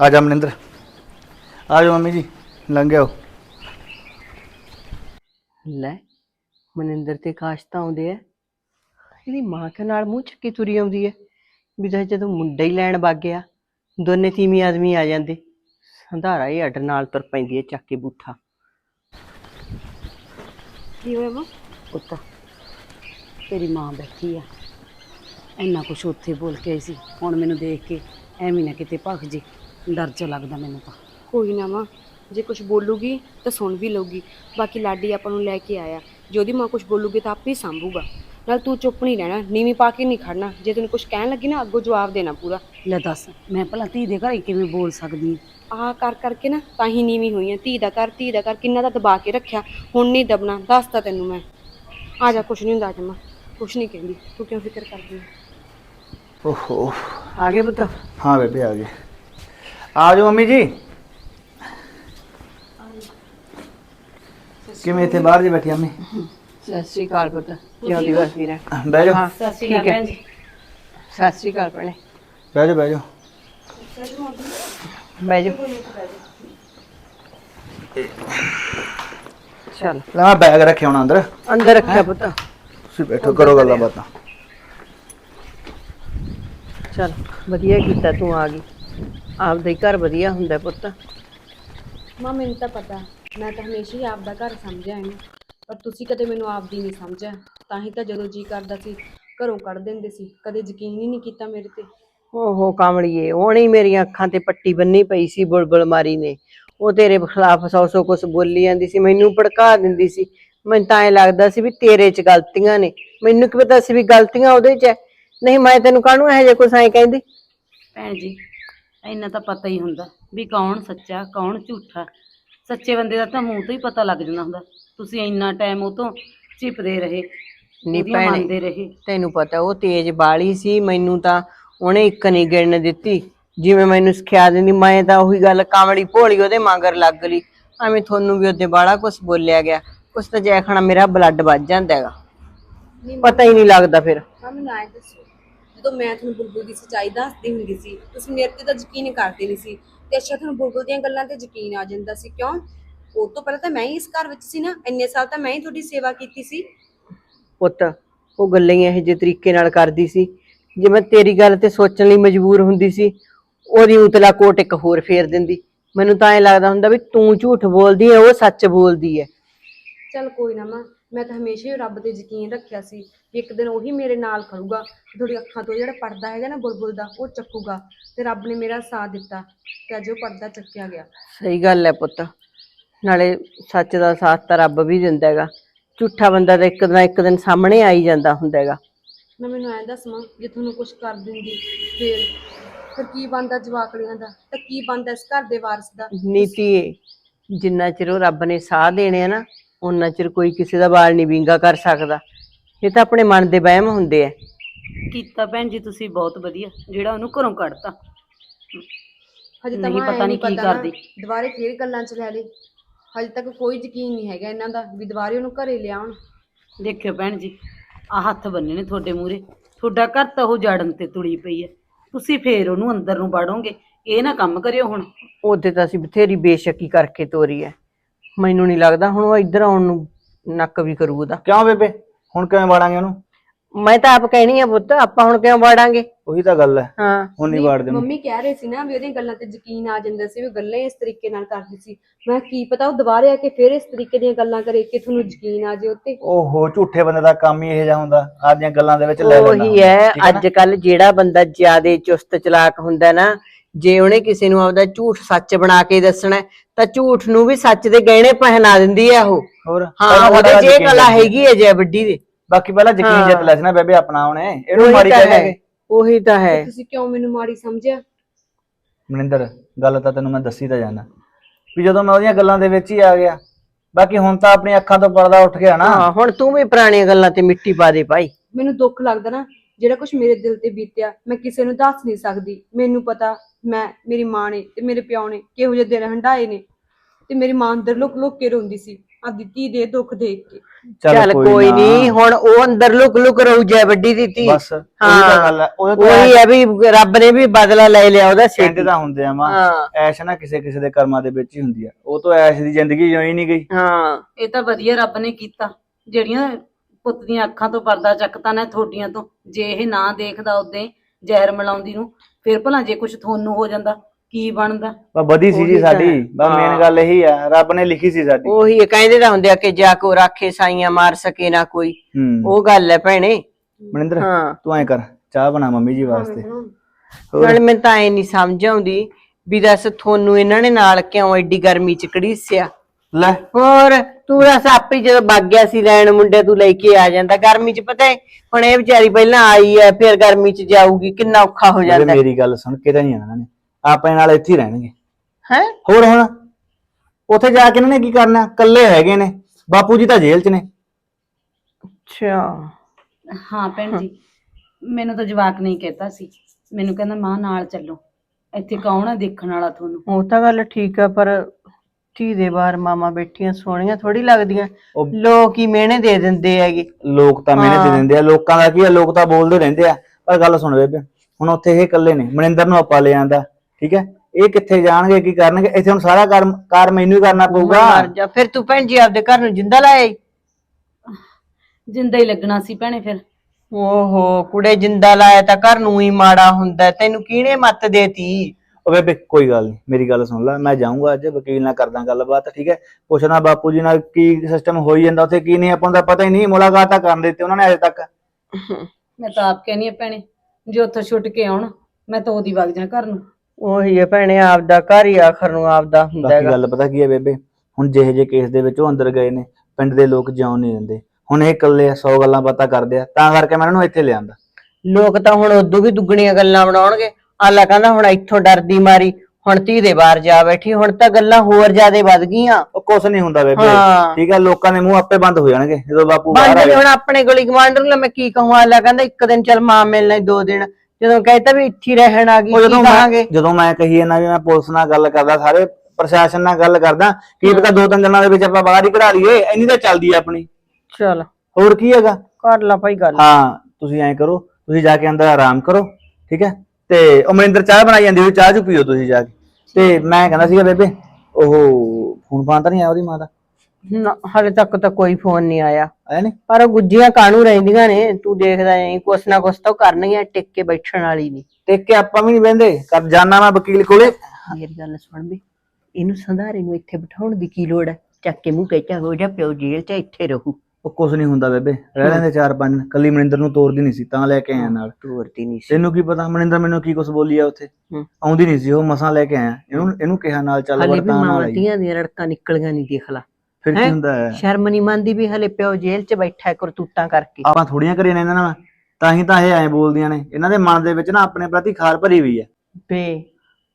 ਆ ਜਾ ਮਨਿੰਦਰ। ਆ ਜਾ ਮੰਮੀ ਜੀ ਲੰਘ ਆਓ। ਲੈ ਮਨਿੰਦਰ ਤੇ ਕਾਸ਼ ਤਾਂ ਆਉਂਦੇ ਐ ਇਹਦੀ ਮਾਂ ਕੇ ਨਾਲ ਮੂੰਹ ਚੱਕੀ ਤੁਰੀ ਆਉਂਦੀ ਐ ਵੀ ਤਾਂ ਜਦੋਂ ਮੁੰਡਾ ਹੀ ਲੈਣ ਵਗ ਗਿਆ ਦੋਨੇ ਤੀਵੀਂ ਆਦਮੀ ਆ ਜਾਂਦੇ। ਸੰਧਾਰਾ ਹੀ ਅੱਡ ਨਾਲ ਤੁਰ ਪੈਂਦੀ ਐ ਚੱਕ ਕੇ ਬੂਥਾ ਕੀ ਹੋਇਆ ਮਾਂ? ਪੁੱਤ ਤੇਰੀ ਮਾਂ ਬੈਠੀ ਆ। ਇੰਨਾ ਕੁਛ ਉੱਥੇ ਬੋਲ ਕੇ ਆਈ ਸੀ। ਹੁਣ ਮੈਨੂੰ ਦੇਖ ਕੇ ਐਵੇਂ ਨਾ ਕਿਤੇ ਭੱਜ ਜੇ। ਡਰ ਚ ਲੱਗਦਾ ਮੈਨੂੰ ਤਾਂ। ਕੋਈ ਨਾ ਮਾਂ ਜੇ ਕੁਝ ਬੋਲੂਗੀ ਤਾਂ ਸੁਣ ਵੀ ਲਊਗੀ। ਬਾਕੀ ਲਾਡੀ ਆਪਾਂ ਨੂੰ ਲੈ ਕੇ ਆਇਆ। ਜੇ ਉਹਦੀ ਮਾਂ ਕੁਝ ਬੋਲੂਗੀ ਤਾਂ ਆਪੇ ਹੀ ਸੰਭੂਗਾ। ਨਾਲ ਤੂੰ ਚੁੱਪ ਨਹੀਂ ਰਹਿਣਾ ਨੀਵੀਂ ਪਾ ਕੇ ਨਹੀਂ ਖੜਨਾ। ਜੇ ਤੈਨੂੰ ਕੁਝ ਕਹਿਣ ਲੱਗੀ ਨਾ ਅੱਗੋਂ ਜਵਾਬ ਦੇਣਾ ਪੂਰਾ। ਲੈ ਦੱਸ ਮੈਂ ਭਲਾ ਧੀ ਦੇ ਘਰ ਕਿਵੇਂ ਬੋਲ ਸਕਦੀ ਆਂ? ਆਹ ਕਰ ਕਰਕੇ ਨਾ ਤਾਂ ਹੀ ਨੀਵੀਂ ਹੋਈ ਆ। ਧੀ ਦਾ ਕਰ ਧੀ ਦਾ ਕਰ ਕਿੰਨਾ ਦਾ ਦਬਾ ਕੇ ਰੱਖਿਆ। ਹੁਣ ਨਹੀਂ ਦਬਣਾ ਦੱਸਤਾ ਤੈਨੂੰ ਮੈਂ। ਆ ਜਾ ਕੁਛ ਨਹੀਂ ਹੁੰਦਾ ਜਮਾ ਕੁਛ ਨਹੀਂ ਕਹਿੰਦੀ। ਤੂੰ ਕਿਉਂ ਫਿਕਰ ਕਰਦੀ ਹੈ ਓਹੋ। ਆ ਗਏ ਪੁੱਤ? ਹਾਂ ਬੇਬੇ ਆ ਗਏ। ਆ ਜਾਓ ਮੰਮੀ ਜੀ ਕਿਵੇਂ ਇੱਥੇ ਬਾਹਰ ਜੇ ਬੈਠੀ ਅੰਮੀ ਸਤਿ ਸ੍ਰੀ ਅਕਾਲ ਪੁੱਤ ਜਿਉਂਦੀ ਵਸਦੀ ਰਹਿ ਬਹਿ ਜਾਓ ਹਾਂ ਠੀਕ ਹੈ ਸਤਿ ਸ੍ਰੀ ਅਕਾਲ ਭੈਣੇ ਬਹਿ ਜਾਓ ਬਹਿ ਜਾਓ ਬਹਿ ਜਾ ਚਲ ਲੈ ਮੈਂ ਬੈਗ ਰੱਖਿਆ ਹੁਣ ਅੰਦਰ ਅੰਦਰ ਰੱਖਿਆ ਪੁੱਤ ਤੁਸੀਂ ਬੈਠੋ ਕਰੋ ਗੱਲਾਂ ਬਾਤਾਂ ਚਲ ਵਧੀਆ ਕੀਤਾ ਤੂੰ ਆ ਗਈ ਆਪਦਾ ਹੀ ਘਰ ਵਧੀਆ ਹੁੰਦਾ ਪੁੱਤ। ਮਾਂ ਮੈਨੂੰ ਤਾਂ ਪਤਾ। ਮੈਂ ਤਾਂ ਹਮੇਸ਼ਾ ਹੀ ਆਪਦਾ ਘਰ ਸਮਝਿਆ ਇਹਨੂੰ ਪਰ ਤੁਸੀਂ ਕਦੇ ਮੈਨੂੰ ਆਪਦੀ ਨਹੀਂ ਸਮਝਿਆ। ਤਾਂ ਹੀ ਤਾਂ ਜਦੋਂ ਜੀ ਕਰਦਾ ਸੀ ਘਰੋਂ ਕੱਢ ਦਿੰਦੇ ਸੀ। ਕਦੇ ਯਕੀਨ ਹੀ ਨਹੀਂ ਕੀਤਾ ਮੇਰੇ ਤੇ। ਓਹੋ ਕਾਮੜੀਏ ਉਹਨੇ ਮੇਰੀਆਂ ਅੱਖਾਂ ਤੇ ਪੱਟੀ ਬੰਨੀ ਪਈ ਸੀ ਬੁਲਬੁਲ ਮਾਰੀ ਨੇ। ਉਹ ਤੇਰੇ ਖਿਲਾਫ ਸੌ ਸੌ ਕੁਛ ਬੋਲੀ ਜਾਂਦੀ ਸੀ ਮੈਨੂੰ ਭੜਕਾ ਦਿੰਦੀ ਸੀ। ਮੈਨੂੰ ਤਾਂ ਐ ਲੱਗਦਾ ਸੀ ਵੀ ਤੇਰੇ 'ਚ ਗਲਤੀਆਂ ਨੇ। ਮੈਨੂੰ ਕੀ ਪਤਾ ਸੀ ਵੀ ਗਲਤੀਆਂ ਉਹਦੇ 'ਚ ਐ। ਨਹੀਂ ਮੈਂ ਤੈਨੂੰ ਕਾਹਨੂੰ ਇਹੋ ਜਿਹਾ ਕੁਛ ਐ ਕਹਿੰਦੀ? ਭੈਣ ਜੀ ਇੰਨਾ ਤਾਂ ਪਤਾ ਹੀ ਹੁੰਦਾ ਵੀ ਕੌਣ ਸੱਚਾ ਕੌਣ ਝੂਠਾ। ਸੱਚੇ ਬੰਦੇ ਦਾ ਤਾਂ ਮੂੰਹ ਤੋਂ ਹੀ ਪਤਾ ਲੱਗ ਜਾਂਦਾ ਹੁੰਦਾ। ਤੁਸੀਂ ਇੰਨਾ ਟਾਈਮ ਉਹ ਤੋਂ ਚਿਪਦੇ ਰਹੇ ਨੀ ਉਹਦੀਆਂ ਭੈਣੇ। ਮੰਨਦੇ ਰਹੇ। ਤੈਨੂੰ ਪਤਾ ਉਹ ਤੇਜ਼ ਬਾਲੀ ਸੀ ਮੈਨੂੰ ਤਾਂ ਉਹਨੇ ਇੱਕ ਨਹੀਂ ਗਿਣਨ ਦਿੱਤੀ। ਜਿਵੇਂ ਮੈਨੂੰ ਸਿਖਿਆ ਦਿੰਦੀ ਮੈਂ ਤਾਂ ਉਹੀ ਗੱਲ ਕਾਮੜੀ ਭੋਲੀ ਉਹਦੇ ਮਗਰ ਲੱਗ ਲਈ ਐਵੇਂ ਤੁਹਾਨੂੰ ਵੀ ਉਹਦੇ ਬਾਲਾ ਕੁਛ ਬੋਲਿਆ ਗਿਆ। ਕੁਛ ਤਾਂ ਜੈਖਣਾ ਮੇਰਾ ਬਲੱਡ ਵੱਜ ਜਾਂਦਾ ਹੈਗਾ। ਪਤਾ ਹੀ ਨਹੀਂ ਲੱਗਦਾ ਫਿਰ। ਮੈਨੂੰ ਆਏ ਦੱਸੋ। ਜਦੋਂ ਮੈਂ ਤੁਹਾਨੂੰ ਬੁਲਬੁਲ ਦੀ ਸੱਚਾਈ ਦੱਸਦੀ ਹੁੰਦੀ ਸੀ ਤੁਸੀਂ ਮੇਰੇ ਤੇ ਤਾਂ ਯਕੀਨ ਕਰਦੇ ਨਹੀਂ ਸੀ ਤੇ ਅੱਛਾ ਤੁਹਾਨੂੰ ਬੁਲਬੁਲ ਦੀਆਂ ਗੱਲਾਂ ਤੇ ਯਕੀਨ ਆ ਜਾਂਦਾ ਸੀ ਕਿਉਂ? ਉਹ ਤੋਂ ਪਹਿਲਾਂ ਤਾਂ ਮੈਂ ਹੀ ਇਸ ਘਰ ਵਿੱਚ ਸੀ ਨਾ ਇੰਨੇ ਸਾਲ ਤਾਂ ਮੈਂ ਹੀ ਤੁਹਾਡੀ ਸੇਵਾ ਕੀਤੀ ਸੀ। ਪੁੱਤ ਉਹ ਗੱਲਾਂ ਹੀ ਇਹੋ ਜਿਹੇ ਤਰੀਕੇ ਨਾਲ ਕਰਦੀ ਸੀ ਜੇ ਮੈਂ ਤੇਰੀ ਗੱਲ ਤੇ ਸੋਚਣ ਲਈ ਮਜਬੂਰ ਹੁੰਦੀ ਸੀ ਉਹਦੀ ਉਤਲਾ ਕੋਟ ਇੱਕ ਹੋਰ ਫੇਰ ਦਿੰਦੀ। ਮੈਨੂੰ ਤਾਂ ਐ ਲੱਗਦਾ ਹੁੰਦਾ ਵੀ ਤੂੰ ਝੂਠ ਬੋਲਦੀ ਐ ਉਹ ਸੱਚ ਬੋਲਦੀ ਐ। ਚਲ ਕੋਈ ਨਾ ਮਾਂ ਮੈਂ ਤਾਂ ਹਮੇਸ਼ਾ ਹੀ ਰੱਬ ਤੇ ਯਕੀਨ ਰੱਖਿਆ ਸੀ ਵੀ ਇੱਕ ਦਿਨ ਉਹੀ ਮੇਰੇ ਨਾਲ ਖੜੂਗਾ ਤੁਹਾਡੀ ਅੱਖਾਂ ਤੋਂ ਜਿਹੜਾ ਪਰਦਾ ਹੈਗਾ ਨਾ ਬੁਲਬੁਲ ਦਾ ਉਹ ਚੱਕੂਗਾ ਤੇ ਰੱਬ ਨੇ ਮੇਰਾ ਸਾਥ ਦਿੱਤਾ ਤੇ ਅੱਜ ਉਹ ਪਰਦਾ ਚੱਕਿਆ ਗਿਆ। ਸਹੀ ਗੱਲ ਹੈ ਪੁੱਤ। ਨਾਲੇ ਸੱਚ ਦਾ ਸਾਥ ਤਾਂ ਰੱਬ ਵੀ ਦਿੰਦਾ ਹੈਗਾ। ਝੂਠਾ ਬੰਦਾ ਤਾਂ ਇੱਕ ਨਾ ਇੱਕ ਦਿਨ ਸਾਹਮਣੇ ਆ ਹੀ ਜਾਂਦਾ ਹੁੰਦਾ ਹੈਗਾ। ਨਾ ਮੈਨੂੰ ਐਂ ਦੱਸ ਮਾਂ ਜੇ ਤੁਹਾਨੂੰ ਕੁਝ ਕਰ ਦਿੰਦੀ ਫਿਰ ਫਿਰ ਕੀ ਬਣਦਾ ਜਵਾਕੜੀਆਂ ਦਾ? ਤੇ ਕੀ ਬਣਦਾ ਇਸ ਘਰ ਦੇ ਵਾਰਸ ਦਾ? ਨੀਤੀ ਜਿੰਨਾ ਚਿਰ ਉਹ ਰੱਬ ਨੇ ਸਾਹ ਦੇਣੇ ਆ ਨਾ ਉਹਨਾਂ ਚਿਰ ਕੋਈ ਕਿਸੇ ਦਾ ਵਾਲ ਨਹੀਂ ਵਿੰਗਾ ਕਰ ਸਕਦਾ। ਇਹ ਤਾਂ ਆਪਣੇ ਮਨ ਦੇ ਵਹਿਮ ਹੁੰਦੇ ਆ। ਕੀਤਾ ਭੈਣ ਜੀ ਤੁਸੀਂ ਬਹੁਤ ਵਧੀਆ। ਜਿਹੜਾ ਉਹਨੂੰ ਘਰੋਂ ਕੱਢਤਾ। ਹਜੇ ਤਾਂ ਨਹੀਂ ਮਾਂ ਪਤਾ ਐਂ ਨਹੀਂ ਕੀ ਪਤਾ ਨਾ, ਕਰਦੀ। ਦੁਬਾਰੇ ਫੇਰ ਗੱਲਾਂ ਚ ਲੈ ਲਈ ਹਜੇ ਤੱਕ ਕੋਈ ਯਕੀਨ ਨਹੀਂ ਹੈਗਾ ਇਹਨਾਂ ਦਾ ਵੀ ਦੁਬਾਰੇ ਉਹਨੂੰ ਘਰੇ ਲਿਆਉਣ। ਦੇਖਿਓ ਭੈਣ ਜੀ ਆ ਹੱਥ ਬੰਨੇ ਨੇ ਤੁਹਾਡੇ ਮੂਰੇ ਤੁਹਾਡਾ ਘਰ ਤਾਂ ਉਹ ਜੜਨ ਤੇ ਤੁੜੀ ਪਈ ਹੈ। ਤੁਸੀਂ ਫੇਰ ਉਹਨੂੰ ਅੰਦਰ ਨੂੰ ਵੜੋਗੇ। ਇਹ ਨਾ ਕੰਮ ਕਰਿਓ ਹੁਣ। ਉਹਦੇ ਤਾਂ ਅਸੀਂ ਬਥੇਰੀ ਬੇਸ਼ੱਕੀ ਕਰਕੇ ਤੋਰੀ ਐ ਮੈਨੂੰ ਨਹੀਂ ਲੱਗਦਾ ਹੁਣ ਉਹ ਇੱਧਰ ਆਉਣ ਨੂੰ ਨੱਕ ਵੀ ਕਰੂ ਉਹਦਾ। ਕਿਉਂ ਬੇਬੇ? ਹੁਣ ਕਿਵੇਂ ਵਾੜਾਂਗੇ ਉਹਨੂੰ? ਮੈਂ ਤਾਂ ਆਪ ਕਹਿਣੀ ਆ ਪੁੱਤ ਆਪਾਂ ਹੁਣ ਕਿਉਂ ਵਾੜਾਂਗੇ? ਉਹੀ ਤਾਂ ਗੱਲ ਹੈ। ਹਾਂ। ਹੁਣ ਨਹੀਂ ਵਾੜਦੇ। ਮੰਮੀ ਕਹਿ ਰਹੇ ਸੀ ਨਾ ਵੀ ਉਹਦੀਆਂ ਗੱਲਾਂ ਤੇ ਯਕੀਨ ਆ ਜਾਂਦਾ ਸੀ ਵੀ ਉਹ ਗੱਲਾਂ ਹੀ ਇਸ ਤਰੀਕੇ ਨਾਲ ਕਰਦੀ ਸੀ। ਮੈਂ ਕਿਹਾ ਕੀ ਪਤਾ ਉਹ ਦੁਬਾਰੇ ਆ ਕੇ ਫੇਰ ਇਸ ਤਰੀਕੇ ਦੀਆਂ ਗੱਲਾਂ ਕਰੇ ਕਿ ਤੁਹਾਨੂੰ ਯਕੀਨ ਆ ਜੇ ਉੱਤੇ। ਓਹੋ ਝੂਠੇ ਬੰਦੇ ਦਾ ਕੰਮ ਹੀ ਇਹੋ ਜਿਹਾ ਹੁੰਦਾ। ਆਪਦੀਆਂ ਗੱਲਾਂ ਦੇ ਵਿੱਚ ਲੈ ਲੈਣਾ ਉਹੀ ਹੈ ਠੀਕ ਨਾ? ਅੱਜ ਕੱਲ ਜਿਹੜਾ ਬੰਦਾ ਜਿਆਦੇ ਚੁਸਤ ਚਲਾਕ ਹੁੰਦਾ ਨਾ ਜੇ ਉਹਨੇ ਕਿਸੇ ਨੂੰ ਆਪਦਾ ਝੂਠ ਸੱਚ ਬਣਾ ਕੇ ਦੱਸਣਾ ਹੈ, ਤਾਂ ਝੂਠ ਨੂੰ ਵੀ ਸੱਚ ਦੇ ਗਹਿਣੇ ਪਹਿਨਾ ਦਿੰਦੀ ਹੈ ਉਹ। ਹੋਰ? ਹਾਂ ਪਹਿਲਾਂ ਉਹਦੇ ਸਾਡਾ ਯਕੀਨ ਕਲਾ ਜਿੱਤ ਹੈਗੀ ਹੈ ਜੇ ਵੱਡੀ ਦੇ। ਬਾਕੀ ਪਹਿਲਾਂ ਯਕੀਨ ਹਾਂ। ਜਿੱਤ ਲਿਆ ਸੀ ਨਾ ਬੇਬੇ ਆਪਣਾ ਉਹਨੇ। ਇਹਨੂੰ ਉਹੀ ਮਾੜੀ ਤਾਂ ਕਹਿ ਹੈ ਉਹੀ ਤਾਂ ਹੈ। ਤੁਸੀਂ ਕਿਉਂ ਮੈਨੂੰ ਮਾੜੀ ਸਮਝਿਆ? ਮਨਿੰਦਰ ਗੱਲ ਤਾਂ ਤੈਨੂੰ ਮੈਂ ਦੱਸੀ ਤਾਂ ਜਾਣਾ ਵੀ ਜਦੋਂ ਮੈਂ ਉਹਦੀਆਂ ਗੱਲਾਂ ਦੇ ਵਿੱਚ ਹੀ ਆ ਗਿਆ ਬਾਕੀ ਹੁਣ ਤਾਂ ਆਪਣੀ ਅੱਖਾਂ ਤੋਂ ਪਰਦਾ ਉੱਠ ਗਿਆ ਨਾ। ਹਾਂ ਹੁਣ ਤੂੰ ਵੀ ਪੁਰਾਣੀਆਂ ਗੱਲਾਂ ਤੇ ਮਿੱਟੀ ਪਾ ਦੇ ਭਾਈ। ਮੈਨੂੰ ਦੁੱਖ ਲੱਗਦਾ ਨਾ ਜਿਹੜਾ ਕੁਝ ਮੇਰੇ ਦਿਲ ਤੇ ਬੀਤਿਆ ਮੈਂ ਕਿਸੇ ਨੂੰ ਦੱਸ ਨਹੀਂ ਸਕਦੀ। ਮੈਨੂੰ ਪਤਾ ਮੈਂ ਮੇਰੀ ਮਾਂ ਨੇ ਤੇ ਮੇਰੇ ਪਿਓ ਨੇ ਕਿਹੋ ਜਿਹੇ ਦਿਨ ਹੰਡਾਏ ਨੇ ਤੇ ਮੇਰੀ ਮਾਂ ਅੰਦਰ ਲੁਕ ਲੁਕ ਕੇ ਰੋਂਦੀ ਸੀ ਆਪਦੀ ਧੀ ਦੇ ਦੁੱਖ ਦੇਖ ਕੇ। ਚੱਲ ਕੋਈ ਨਾ। ਨਹੀਂ ਹੁਣ ਉਹ ਅੰਦਰ ਲੁਕ ਲੁਕ ਰਹੂ ਜੈ ਵੱਡੀ ਦਿੱਤੀ ਬਸ ਉਹੀ ਤਾਂ ਗੱਲ ਹੈ ਉਹਦੇ ਤੋਂ ਉਹੀ ਹੈ ਵੀ ਰੱਬ ਨੇ ਵੀ ਬਦਲਾ ਲੈ ਲਿਆ ਉਹਦਾ ਕਹਿੰਦੇ ਛੇਤੀ ਤਾਂ ਹੁੰਦੇ ਆ ਮਾਂ। ਹਾਂ। ਐਸ਼ ਨਾ ਕਿਸੇ ਕਿਸੇ ਦੇ ਕਰਮਾਂ ਦੇ ਵਿੱਚ ਹੀ ਹੁੰਦੀ ਆ। ਉਹ ਤੋਂ ਐਸ਼ ਦੀ ਜ਼ਿੰਦਗੀ ਜਿਉਈ ਨਹੀਂ ਗਈ। ਹਾਂ। ਇਹ ਤਾਂ ਵਧੀਆ ਰੱਬ ਨੇ ਕੀਤਾ। ਜਿਹੜੀਆਂ ਪੁੱਤ ਦੀਆਂ ਅੱਖਾਂ ਤੋਂ ਪਰਦਾ ਚੱਕਤਾ ਨੇ ਥੋਡੀਆਂ ਤੋਂ ਜੇ ਇਹ ਨਾ ਦੇਖਦਾ ਉਦੋਂ ਜ਼ਹਿਰ ਮਿਲਾਉਂਦੀ ਨੂੰ। ਫਿਰ ਭਲਾ ਜੇ ਕੁਝ ਤੁਹਾਨੂੰ ਹੋ ਜਾਂਦਾ ਕੀ ਬਣਦਾ? ਬਸ ਵਧੀ ਸੀ ਜੀ ਉਹੀ ਤਾਂ ਸਾਡੀ। ਹੈ। ਬਸ ਮੇਨ ਹਾਂ। ਗੱਲ ਇਹੀ ਆ ਰੱਬ ਨੇ ਲਿਖੀ ਸੀ ਸਾਡੀ। ਉਹੀ ਹੈ, ਕਹਿੰਦੇ ਤਾਂ ਹੁੰਦੇ ਆ ਕਿ ਜਾ ਕੋ ਰਾਖੇ ਸਾਈਆਂ ਮਾਰ ਸਕੇ ਨਾ ਕੋਈ। ਹੂੰ। ਉਹ ਗੱਲ ਹੈ ਭੈਣੇ। ਮਨਿੰਦਰ ਹਾਂ। ਤੂੰ ਐ ਕਰ ਚਾਹ ਬਣਾ ਮੰਮੀ ਜੀ ਵਾਸਤੇ। ਹੋਰ? ਨਾਲ ਮੈਂ ਤਾਂ ਐ ਨਹੀਂ ਸਮਝ ਆਉਂਦੀ ਵੀ ਦੱਸ ਤੁਹਾਨੂੰ ਇਹਨਾਂ ਨੇ ਨਾਲ ਕਿਉਂ ਐਡੀ ਗਰਮੀ ਚ ਕੜੀਸਿਆ? ਲੈ। ਹੋਰ। ਤੂੰ ਰਸ ਆਪੇ ਜਦੋਂ ਵਗ ਗਿਆ ਸੀ ਲੈਣ ਮੁੰਡੇ ਤੂੰ ਲੈ ਕੇ ਆ ਜਾਂਦਾ। ਗਰਮੀ ਚ ਪਤਾ ਹੈ ਹੁਣ ਇਹ ਵਿਚਾਰੀ ਪਹਿਲਾਂ ਆਈ ਹੈ ਫਿਰ ਗਰਮੀ ਚ ਜਾਊਗੀ ਕਿੰਨਾ ਔਖਾ ਹੋ ਵੀਰੇ ਜਾਂਦਾ। ਮੇਰੀ ਗੱਲ ਸੁਣ ਕਿਤੇ ਨਹੀਂ ਆਣਾ ਨੇ। ਆਪਣੇ ਨਾਲ ਇੱਥੇ ਹੀ ਰਹਿਣਗੇ। ਹੈ? ਹੋਰ ਹੁਣ? ਉੱਥੇ ਜਾ ਕੇ ਇਹਨਾਂ ਨੇ ਕੀ ਕਰਨਾ? ਇਕੱਲੇ ਹੈਗੇ ਨੇ। ਬਾਪੂ ਜੀ ਤਾਂ ਜੇਲ੍ਹ 'ਚ ਨੇ। ਅੱਛਾ। ਹਾਂ ਭੈਣ ਜੀ ਮੈਨੂੰ ਤਾਂ ਜਵਾਕ ਨਹੀਂ ਕਹਿਤਾ ਸੀ। ਮੈਨੂੰ ਕਹਿੰਦਾ ਮਾਂ ਨਾਲ ਚੱਲੋ। ਇੱਥੇ ਕੌਣ ਆ ਦੇਖਣ ਵਾਲਾ ਤੁਹਾਨੂੰ? ਉਹ ਤਾਂ ਗੱਲ ਠੀਕ ਆ ਪਰ ਧੀ ਦੇ ਬਾਹਰ ਮਾਮਾ ਬੈਠੀਆਂ ਸੋਹਣੀਆਂ ਥੋੜੀ ਲੱਗਦੀਆਂ। ਉਹ ਲੋਕ ਹੀ ਮਿਹਣੇ ਦੇ ਦਿੰਦੇ ਹੈਗੇ। ਲੋਕ ਤਾਂ ਮਿਹਨਤ ਦੇ। ਦਿੰਦੇ ਆ ਲੋਕਾਂ ਦਾ ਕੀ ਆ ਲੋਕ ਤਾਂ ਬੋਲਦੇ ਰਹਿੰਦੇ ਆ। ਪਰ ਗੱਲ ਸੁਣ ਬੇਬੇ ਹੁਣ ਉੱਥੇ ਇਹ ਇਕੱਲੇ ਨੇ ਮਨਿੰਦਰ ਨੂੰ ਆਪਾਂ ਲੈ ਆਂਦਾ ਠੀਕ ਹੈ? ਇਹ ਕਿੱਥੇ ਜਾਣਗੇ ਕੀ ਕਰਨਗੇ? ਇੱਥੇ ਹੁਣ ਸਾਰਾ ਕਾਰ ਕਾਰ ਮੈਨੂੰ ਹੀ ਕਰਨਾ ਪਊਗਾ। ਮਰ ਜਾ ਫਿਰ ਤੂੰ ਭੈਣ ਜੀ ਆਪਦੇ ਘਰ ਨੂੰ ਜਿੰਦਾ ਲਾਇਆ ਈ? ਜਿੰਦਾ ਹੀ ਲੱਗਣਾ ਸੀ ਭੈਣੇ ਫਿਰ। ਓਹੋ ਕੁੜੇ ਜਿੰਦਾ ਲਾਇਆ ਤਾਂ ਘਰ ਨੂੰ ਹੀ ਮਾੜਾ ਹੁੰਦਾ ਹੈ। ਤੈਨੂੰ ਕਿਹਨੇ ਮੱਤ ਦੇਤੀ? ਉਹ ਬੇਬੇ ਕੋਈ ਗੱਲ ਨਹੀਂ ਮੇਰੀ ਗੱਲ ਸੁਣ ਲੈ ਮੈਂ ਜਾਊਂਗਾ ਅੱਜ ਵਕੀਲ ਨਾਲ ਕਰਦਾ ਗੱਲਬਾਤ ਠੀਕ ਹੈ? ਪੁੱਛਣਾ ਬਾਪੂ ਜੀ ਨਾਲ ਕੀ ਸਿਸਟਮ ਹੋਈ ਜਾਂਦਾ ਉੱਥੇ ਕੀ ਨਹੀਂ ਆਪਾਂ ਤਾਂ ਪਤਾ ਹੀ ਨਹੀਂ ਮੁਲਾਕਾਤ ਤਾਂ ਕਰਨ ਦਿੱਤੀ ਉਹਨਾਂ ਨੇ ਅਜੇ ਤੱਕ। ਮੈਂ ਤਾਂ ਆਪ ਕਹਿੰਦੀ ਆ ਭੈਣੇ ਜੇ ਉੱਥੋਂ ਛੁੱਟ ਕੇ ਆਉਣ ਮੈਂ ਤਾਂ ਉਹਦੀ ਵਗ ਜਾ ਘਰ ਨੂੰ। ਉਹੀ ਹੈ ਭੈਣੇ ਆਪਦਾ ਘਰ ਹੀ ਆਖਰ ਨੂੰ ਆਪਦਾ ਹੁੰਦਾ ਬਾਕੀ ਹੈਗਾ। ਗੱਲ ਪਤਾ ਕੀ ਹੈ ਬੇਬੇ ਹੁਣ ਜਿਹੇ ਜੇ ਕੇਸ ਦੇ ਵਿੱਚ ਉਹ ਅੰਦਰ ਗਏ ਨੇ ਪਿੰਡ ਦੇ ਲੋਕ ਜਿਉਣ ਨਹੀਂ ਦਿੰਦੇ। ਹੁਣ ਇਹ ਇਕੱਲੇ ਆ 100 ਗੱਲਾਂ ਬਾਤਾਂ ਕਰਦੇ ਆ ਤਾਂ ਕਰਕੇ ਮੈਂ ਇਹਨਾਂ ਨੂੰ ਇੱਥੇ ਲਿਆਂਦਾ। ਲੋਕ ਤਾਂ ਹੁਣ ਉਦੋਂ ਵੀ ਦੁੱਗਣੀਆਂ ਗੱਲਾਂ ਬਣਾਉਣਗੇ ਆਲਾ ਕਹਿੰਦਾ ਹੁਣ ਇੱਥੋਂ ਡਰਦੀ ਮਾਰੀ ਹੁਣ ਧੀ ਦੇ ਬਾਹਰ ਜਾ ਬੈਠੀ ਹੁਣ ਤਾਂ ਗੱਲਾਂ ਹੋਰ ਜ਼ਿਆਦੇ ਵੱਧ ਗਈਆਂ। ਉਹ ਕੁਛ ਨਹੀਂ ਹੁੰਦਾ ਬੇਬੇ। ਹਾਂ। ਠੀਕ ਹੈ ਲੋਕਾਂ ਦੇ ਮੂੰਹ ਆਪੇ ਬੰਦ ਹੋ ਜਾਣਗੇ ਜਦੋਂ ਬਾਪੂ ਬਾਹਰ ਆ ਗਿਆ ਹੁਣ ਆਪਣੇ ਗਲੀ ਗਵਾਂਢ ਨੂੰ ਮੈਂ ਕੀ ਕਹਾਂ ਆਲਾ ਕਹਿੰਦਾ ਇੱਕ ਦਿਨ ਚੱਲ ਮਾਂ ਮਿਲਣਾ ਈ, ਦੋ ਦਿਨ। ਜਦੋਂ ਕਹਿੰਦਾ ਵੀ ਇੱਥੇ ਹੀ ਰਹਿਣ ਆ ਗਈ ਉਹ ਕੀ ਜਦੋਂ ਮੈਂ ਕਹਾਂਗੇ? ਜਦੋਂ ਮੈਂ ਕਹੀ ਇਹਨਾਂ ਵੀ ਮੈਂ ਪੁਲਿਸ ਨਾਲ ਗੱਲ ਕਰਦਾ ਸਾਰੇ ਪ੍ਰਸ਼ਾਸਨ ਨਾਲ ਗੱਲ ਕਰਦਾ ਕੀ ਪਤਾ ਦੋ ਤਿੰਨ ਦਿਨਾਂ ਦੇ ਵਿੱਚ ਆਪਾਂ ਬਾਹਰ ਹੀ ਕਢਾ ਲਈਏ ਇੰਨੀ ਤਾਂ ਚੱਲਦੀ ਆ ਆਪਣੀ। ਚਲ ਹੋਰ ਕੀ ਹੈਗਾ? ਕਰ ਲਾ ਭਾਈ ਗੱਲ। ਹਾਂ ਤੁਸੀਂ ਐਂ ਕਰੋ ਤੁਸੀਂ ਜਾ ਕੇ ਅੰਦਰ ਆਰਾਮ ਕਰੋ ਠੀਕ ਹੈ? ਤੇ ਉਹ ਮਨਿੰਦਰ ਚਾਹ ਬਣਾਈ ਜਾਂਦੀ ਹੋਈ ਚਾਹ ਚੁ ਪੀਓ ਤੁਸੀਂ ਜਾ ਕੇ। ਤੇ ਮੈਂ ਕਹਿੰਦਾ ਸੀਗਾ ਬੇਬੇ ਉਹ ਫੋਨ ਫਾਨ ਤਾਂ ਨਹੀਂ ਆਇਆ ਉਹਦੀ ਮਾਂ ਦਾ? ਨਾ ਹਾਲੇ ਤੱਕ ਤਾਂ ਕੋਈ ਫੋਨ ਨਹੀਂ ਆਇਆ। ਆਇਆ ਨਹੀਂ? ਪਰ ਉਹ ਗੁੱਜੀਆਂ ਕਾਹਨੂੰ ਰਹਿੰਦੀਆਂ ਨੇ? ਤੂੰ ਦੇਖਦਾ ਨਹੀਂ ਕੁਛ ਨਾ ਕੁਛ ਤਾਂ ਉਹ ਕਰਨਗੀਆਂ ਟਿਕ ਕੇ ਬੈਠਣ ਵਾਲੀ ਨਹੀਂ। ਟਿਕ ਕੇ ਆਪਾਂ ਵੀ ਨਹੀਂ ਬਹਿੰਦੇ। ਕਰ ਜਾਣਾ ਮੈਂ ਵਕੀਲ ਕੋਲੇ। ਮੇਰੀ ਗੱਲ ਸੁਣ ਵੀ ਇਹਨੂੰ ਸੰਧਾਰੇ ਨੂੰ ਇੱਥੇ ਬਿਠਾਉਣ ਦੀ ਕੀ ਲੋੜ ਹੈ? ਚੱਕ ਕੇ ਮੂੰਹ ਕਹਿ ਹੋ ਜਾ ਪਿਓ ਜੇਲ੍ਹ 'ਚ ਇੱਥੇ ਰਹੂ। ਉਹ ਕੁਝ ਨਹੀਂ ਹੁੰਦਾ ਬੇਬੇ ਰਹਿ ਲੈਂਦੇ ਚਾਰ ਪੰਜ। ਕੱਲੀ ਮਨਿੰਦਰ ਨੂੰ ਤੋਰਦੀ ਨਹੀਂ ਸੀ ਤਾਂ ਲੈ ਕੇ ਆਇਆ ਨਾਲ। ਤੋਰਦੀ ਨਹੀਂ ਸੀ। ਤੈਨੂੰ ਕੀ ਪਤਾ ਮਨਿੰਦਰ ਮੈਨੂੰ ਕੀ ਕੁਝ ਬੋਲੀ ਆ ਉੱਥੇ। ਆਉਂਦੀ ਨਹੀਂ ਸੀ ਉਹ ਮਸਾਂ ਲੈ ਕੇ ਆਇਆ। ਇਹਨੂੰ ਇਹਨੂੰ ਕਿਹਾ ਨਾਲ ਚੱਲ ਵਰਤਾਂ ਨਾਲ ਧੀਆਂ ਦੀਆਂ ਰੜਕਾਂ ਨਿਕਲੀਆਂ ਨਹੀਂ ਦੇਖ ਲਾ। ਫਿਰ ਕੀ? ਹੁੰਦਾ ਹੈ? ਸ਼ਰਮ ਨਹੀਂ ਮੰਨਦੀ ਵੀ ਹਲੇ ਪਿਓ ਜੇਲ੍ਹ 'ਚ ਬੈਠਾ ਹੈ ਕਰਤੂਤਾਂ ਕਰਕੇ। ਆਪਾਂ ਥੋੜੀਆਂ ਕਰੀਆਂ ਨੇ ਇਹਨਾਂ ਨਾਲ ਤਾਂ ਹੀ ਤਾਂ ਇਹ ਐਂ ਬੋਲਦੀਆਂ ਨੇ। ਇਹਨਾਂ ਦੇ ਮਨ ਦੇ ਵਿੱਚ ਨਾ ਆਪਣੇ ਪ੍ਰਤੀ ਖਾਰ ਭਰੀ ਹੋਈ ਹੈ। ਵੇ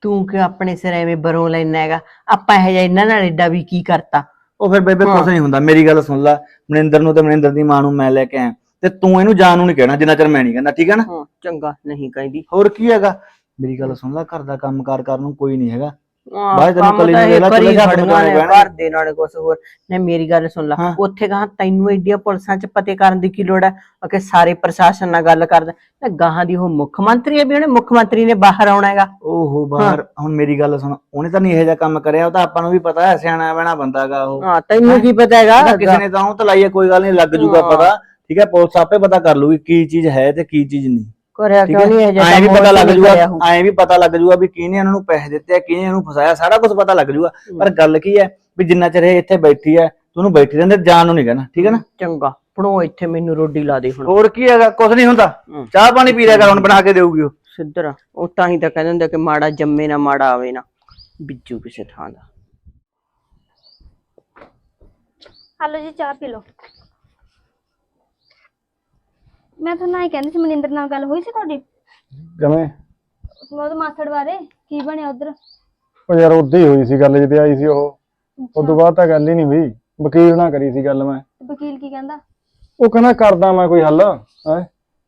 ਤੂੰ ਕਿ ਆਪਣੇ ਸਿਰ ਐਵੇਂ ਬਰੋਂ ਲੈਣਾ ਹੈਗਾ? ਆਪਾਂ ਇਹ ਜਿਹਾ ਇਹਨਾਂ ਨਾਲ ਏਡਾ ਵੀ ਕੀ ਕਰਤਾ? ਉਹ ਫਿਰ ਬੇਬੇ ਕੁਝ ਨਹੀਂ ਹੁੰਦਾ ਮੇਰੀ ਗੱਲ ਸੁਣ ਲੈ ਮਨਿੰਦਰ ਨੂੰ ਤੇ ਮਨਿੰਦਰ ਦੀ ਮਾਂ ਨੂੰ ਮੈਂ ਲੈ ਕੇ ਆਇਆ। ਤੇ ਤੂੰ ਇਹਨੂੰ ਜਾਣ ਨੂੰ ਨਹੀਂ ਕਹਿਣਾ ਜਿੰਨਾ ਚਿਰ ਮੈਂ ਨਹੀਂ ਕਹਿੰਦਾ ਠੀਕ ਹੈ ਨਾ? ਹਾਂ ਚੰਗਾ ਨਹੀਂ ਕਹਿੰਦੀ। ਹੋਰ ਕੀ ਹੈਗਾ? ਮੇਰੀ ਗੱਲ ਸੁਣ ਲੈ ਘਰ ਦਾ ਕੰਮਕਾਰ ਕਰਨ ਨੂੰ ਕੋਈ ਨਹੀਂ ਹੈਗਾ। ਹਾਂ, ਬਾਅਦ ਤੈਨੂੰ ਕੰਮ ਕੱਲੀ ਤਾਂ ਨੂੰ ਇਹ ਵੇਲਾ ਕਰੀ ਚੁੱਲ੍ਹੇ ਹੱਥ ਖੜੀਆਂ ਮਚਾਉਣੇ ਨੇ, ਪੈਣਗੇ। ਘਰ ਦੇ ਨਾਲੇ ਕੁਛ ਹੋਰ। ਨੇ ਮੇਰੀ ਗੱਲ ਸੁਣ ਲਾ ਹਾਂ। ਉੱਥੇ ਕਹਾਂ ਤੈਨੂੰ ਏਡੀਆਂ ਪੁਲਿਸਾਂ 'ਚ ਪਤੇ ਕਰਨ ਦੀ ਕੀ ਲੋੜ ਹੈ? ਕਿ ਸਾਰੇ ਪ੍ਰਸ਼ਾਸਨ ਨਾਲ ਗੱਲ ਕਰਦਾ ਨਾ ਗਾਹਾਂ ਦੀ ਉਹ ਮੁੱਖ ਮੰਤਰੀ ਹੈ ਵੀ ਉਹਨੇ ਮੁੱਖ ਮੰਤਰੀ ਨੇ ਬਾਹਰ ਆਉਣਾ ਹੈਗਾ। ਓਹੋ ਬਾਹਰ। ਹੁਣ ਮੇਰੀ ਗੱਲ ਸੁਣ ਉਹਨੇ ਤਾਂ ਨਹੀਂ ਇਹੋ ਜਿਹਾ ਕੰਮ ਕਰਿਆ ਉਹ ਤਾਂ ਆਪਾਂ ਨੂੰ ਵੀ ਪਤਾ ਹੈ ਸਿਆਣਾ ਬਹਿਣਾ ਬੰਦਾਗਾ ਉਹ। ਹਾਂ ਤੈਨੂੰ ਕੀ ਪਤਾ ਹੈਗਾ? ਕਿਸੇ ਨੇ ਤਾਂ ਉਹ ਤਲਾਈ ਹੈ ਕੋਈ ਗੱਲ ਨਹੀਂ ਲੱਗ ਜੂਗਾ। ਪਤਾ। ਠੀਕ ਹੈ ਪੁਲਿਸ ਆਪੇ ਪਤਾ ਕਰ ਲੂਗੀ ਕੀ ਚੀਜ਼ ਹੈ ਤੇ ਕੀ ਚੀਜ਼ ਨਹੀਂ। ਕਰਿਆ ਠੀਕ ਕਿਉਂ ਨਹੀਂ ਇਹ ਹੈ ਜਿਹਾ ਐਂ ਵੀ ਕੰਮ ਪਤਾ ਲੱਗ ਜੂਗਾ ਕਰਿਆ ਹੋਊ। ਐਂ ਵੀ ਪਤਾ ਲੱਗ ਜੂਗਾ ਵੀ ਕਿਹਨੇ ਇਹਨਾਂ ਨੂੰ ਪੈਸੇ ਦਿੱਤੇ ਆ ਕਿਹਨੇ ਇਹਨੂੰ ਫਸਾਇਆ ਸਾਰਾ ਕੁਝ ਪਤਾ ਲੱਗ ਜੂਗਾ। ਪਰ ਗੱਲ ਕੀ ਹੈ ਵੀ ਜਿੰਨਾ ਚਿਰ ਇਹ ਇੱਥੇ ਬੈਠੀ ਹੈ ਤੂੰ ਉਹਨੂੰ ਬੈਠੀ ਰਹਿੰਦੇ ਜਾਣ ਨੂੰ ਨਹੀਂ ਕਹਿਣਾ ਠੀਕ ਹੈ ਨਾ? ਚੰਗਾ ਪੜੋ ਇੱਥੇ ਮੈਨੂੰ ਰੋਡੀ ਲਾ ਦੇ ਹੁਣ। ਹੋਰ ਕੀ ਹੈਗਾ ਕੁਝ ਨਹੀਂ ਹੁੰਦਾ। ਚਾਹ ਪਾਣੀ ਪੀ ਲਿਆ ਕਰ ਹੁਣ ਬਣਾ ਕੇ ਦੇਊਗੀ ਉਹ। ਸਿੱਧਰਾ ਉਹ ਤਾਂ ਹੀ ਤਾਂ ਕਹਿੰਦੇ ਹੁੰਦੇ ਕਿ ਮਾੜਾ ਜੰਮੇ ਨਾ ਮਾੜਾ ਆਵੇ ਨਾ। ਬਿੱਜੂ ਕਿਸੇ ਥਾਂ ਦਾ। ਹਲੋ ਜੀ ਚਾਹ ਪੀ ਲਓ। ਮੈਂ ਤੁਹਾਨੂੰ ਇਹ ਕਹਿੰਦੀ ਸੀ ਮਨਿੰਦਰ ਨਾਲ ਗੱਲ ਹੋਈ ਸੀ ਤੁਹਾਡੀ? ਕਿਵੇਂ? ਉਹਦੇ ਮਾਸੜ ਬਾਰੇ ਕੀ ਬਣਿਆ ਉਧਰ? ਉਹ ਯਾਰ ਉਦੋਂ ਹੀ ਹੋਈ ਸੀ ਗੱਲ ਜਿੱਦੇ ਆਈ ਸੀ ਉਹ। ਉਦੋਂ ਬਾਅਦ ਤਾਂ ਗੱਲ ਹੀ ਨਹੀਂ ਹੋਈ। ਵਕੀਲ ਨਾਲ ਕਰੀ ਸੀ ਗੱਲ ਮੈਂ। ਵਕੀਲ ਕੀ ਕਹਿੰਦਾ? ਉਹ ਕਹਿੰਦਾ ਕਰਦਾ ਮੈਂ ਕੋਈ ਹੱਲ ਹੈ?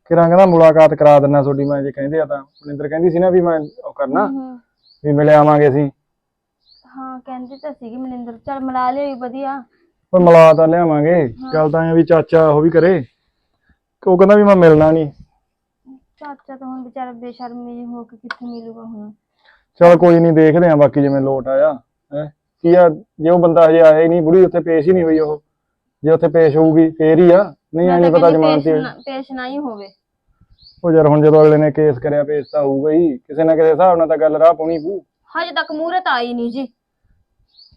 ਕਿਰਾਂ ਕਹਿੰਦਾ ਮੁਲਾਕਾਤ ਕਰਾ ਦਿੰਨਾ ਤੁਹਾਡੀ ਮੈਂ ਜੇ ਕਹਿੰਦੇ ਆ ਤਾਂ। ਮਨਿੰਦਰ ਕਹਿੰਦੀ ਸੀ ਨਾ ਵੀ ਮੈਂ ਉਹ ਕਰਨਾ ਵੀ ਮਿਲ ਆਵਾਂਗੇ ਅਸੀਂ। ਹਾਂ ਕਹਿੰਦੀ ਤਾਂ ਸੀਗੀ ਮਨਿੰਦਰ। ਚਲ ਮਿਲਾ ਲਿਓ ਵਧੀਆ। ਓਏ ਮਿਲਾ ਤਾਂ ਲਿਆਵਾਂਗੇ। ਗੱਲ ਤਾਂ ਐ ਵੀ ਚਾਚਾ ਉਹ ਵੀ ਕਰੇ। ਉਹ ਕਹਿੰਦਾ ਵੀ ਮੈਂ ਮਿਲਣਾ ਨਹੀਂ। ਚਾਚਾ ਤਾਂ ਹੁਣ ਵਿਚਾਰਾ ਬੇਸ਼ਰਮੀ ਜਿਹੀ ਹੋ ਕੇ ਕਿੱਥੇ ਮਿਲੂਗਾ ਹੁਣ। ਚਲ ਕੋਈ ਨਹੀਂ ਦੇਖਦੇ ਆ ਬਾਕੀ ਜਿਵੇਂ ਲੋਟ ਆਇਆ ਹੈ। ਕੀ ਆ ਜੇ ਉਹ ਬੰਦਾ ਹਜੇ ਆਇਆ ਹੀ ਨਹੀਂ ਬੁੜੀ ਉੱਥੇ ਪੇਸ਼ ਹੀ ਨਹੀਂ ਹੋਈ ਉਹ। ਜੇ ਉੱਥੇ ਪੇਸ਼ ਹੋਊਗੀ ਫੇਰ ਹੀ ਆ। ਨਹੀਂ ਐ ਨਹੀਂ ਪਤਾ ਕਹਿੰਦੀ ਜਮਾਨ ਤੇ ਪੇਸ਼ ਨਾ- ਹੀ ਹੋਵੇ। ਉਹ ਯਾਰ ਹੁਣ ਜਦੋਂ ਅਗਲੇ ਨੇ ਕੇਸ ਕਰਿਆ ਪੇਸ਼ ਤਾਂ ਹੋਊਗਾ ਹੀ। ਕਿਸੇ ਨਾ ਕਿਸੇ ਹਿਸਾਬ ਨਾਲ ਤਾਂ ਗੱਲ ਰਾਹ ਪਾਉਣੀ ਪਊ। ਹਜੇ ਤੱਕ ਮੂਹਰਤ ਆਈ ਨਹੀਂ ਜੀ।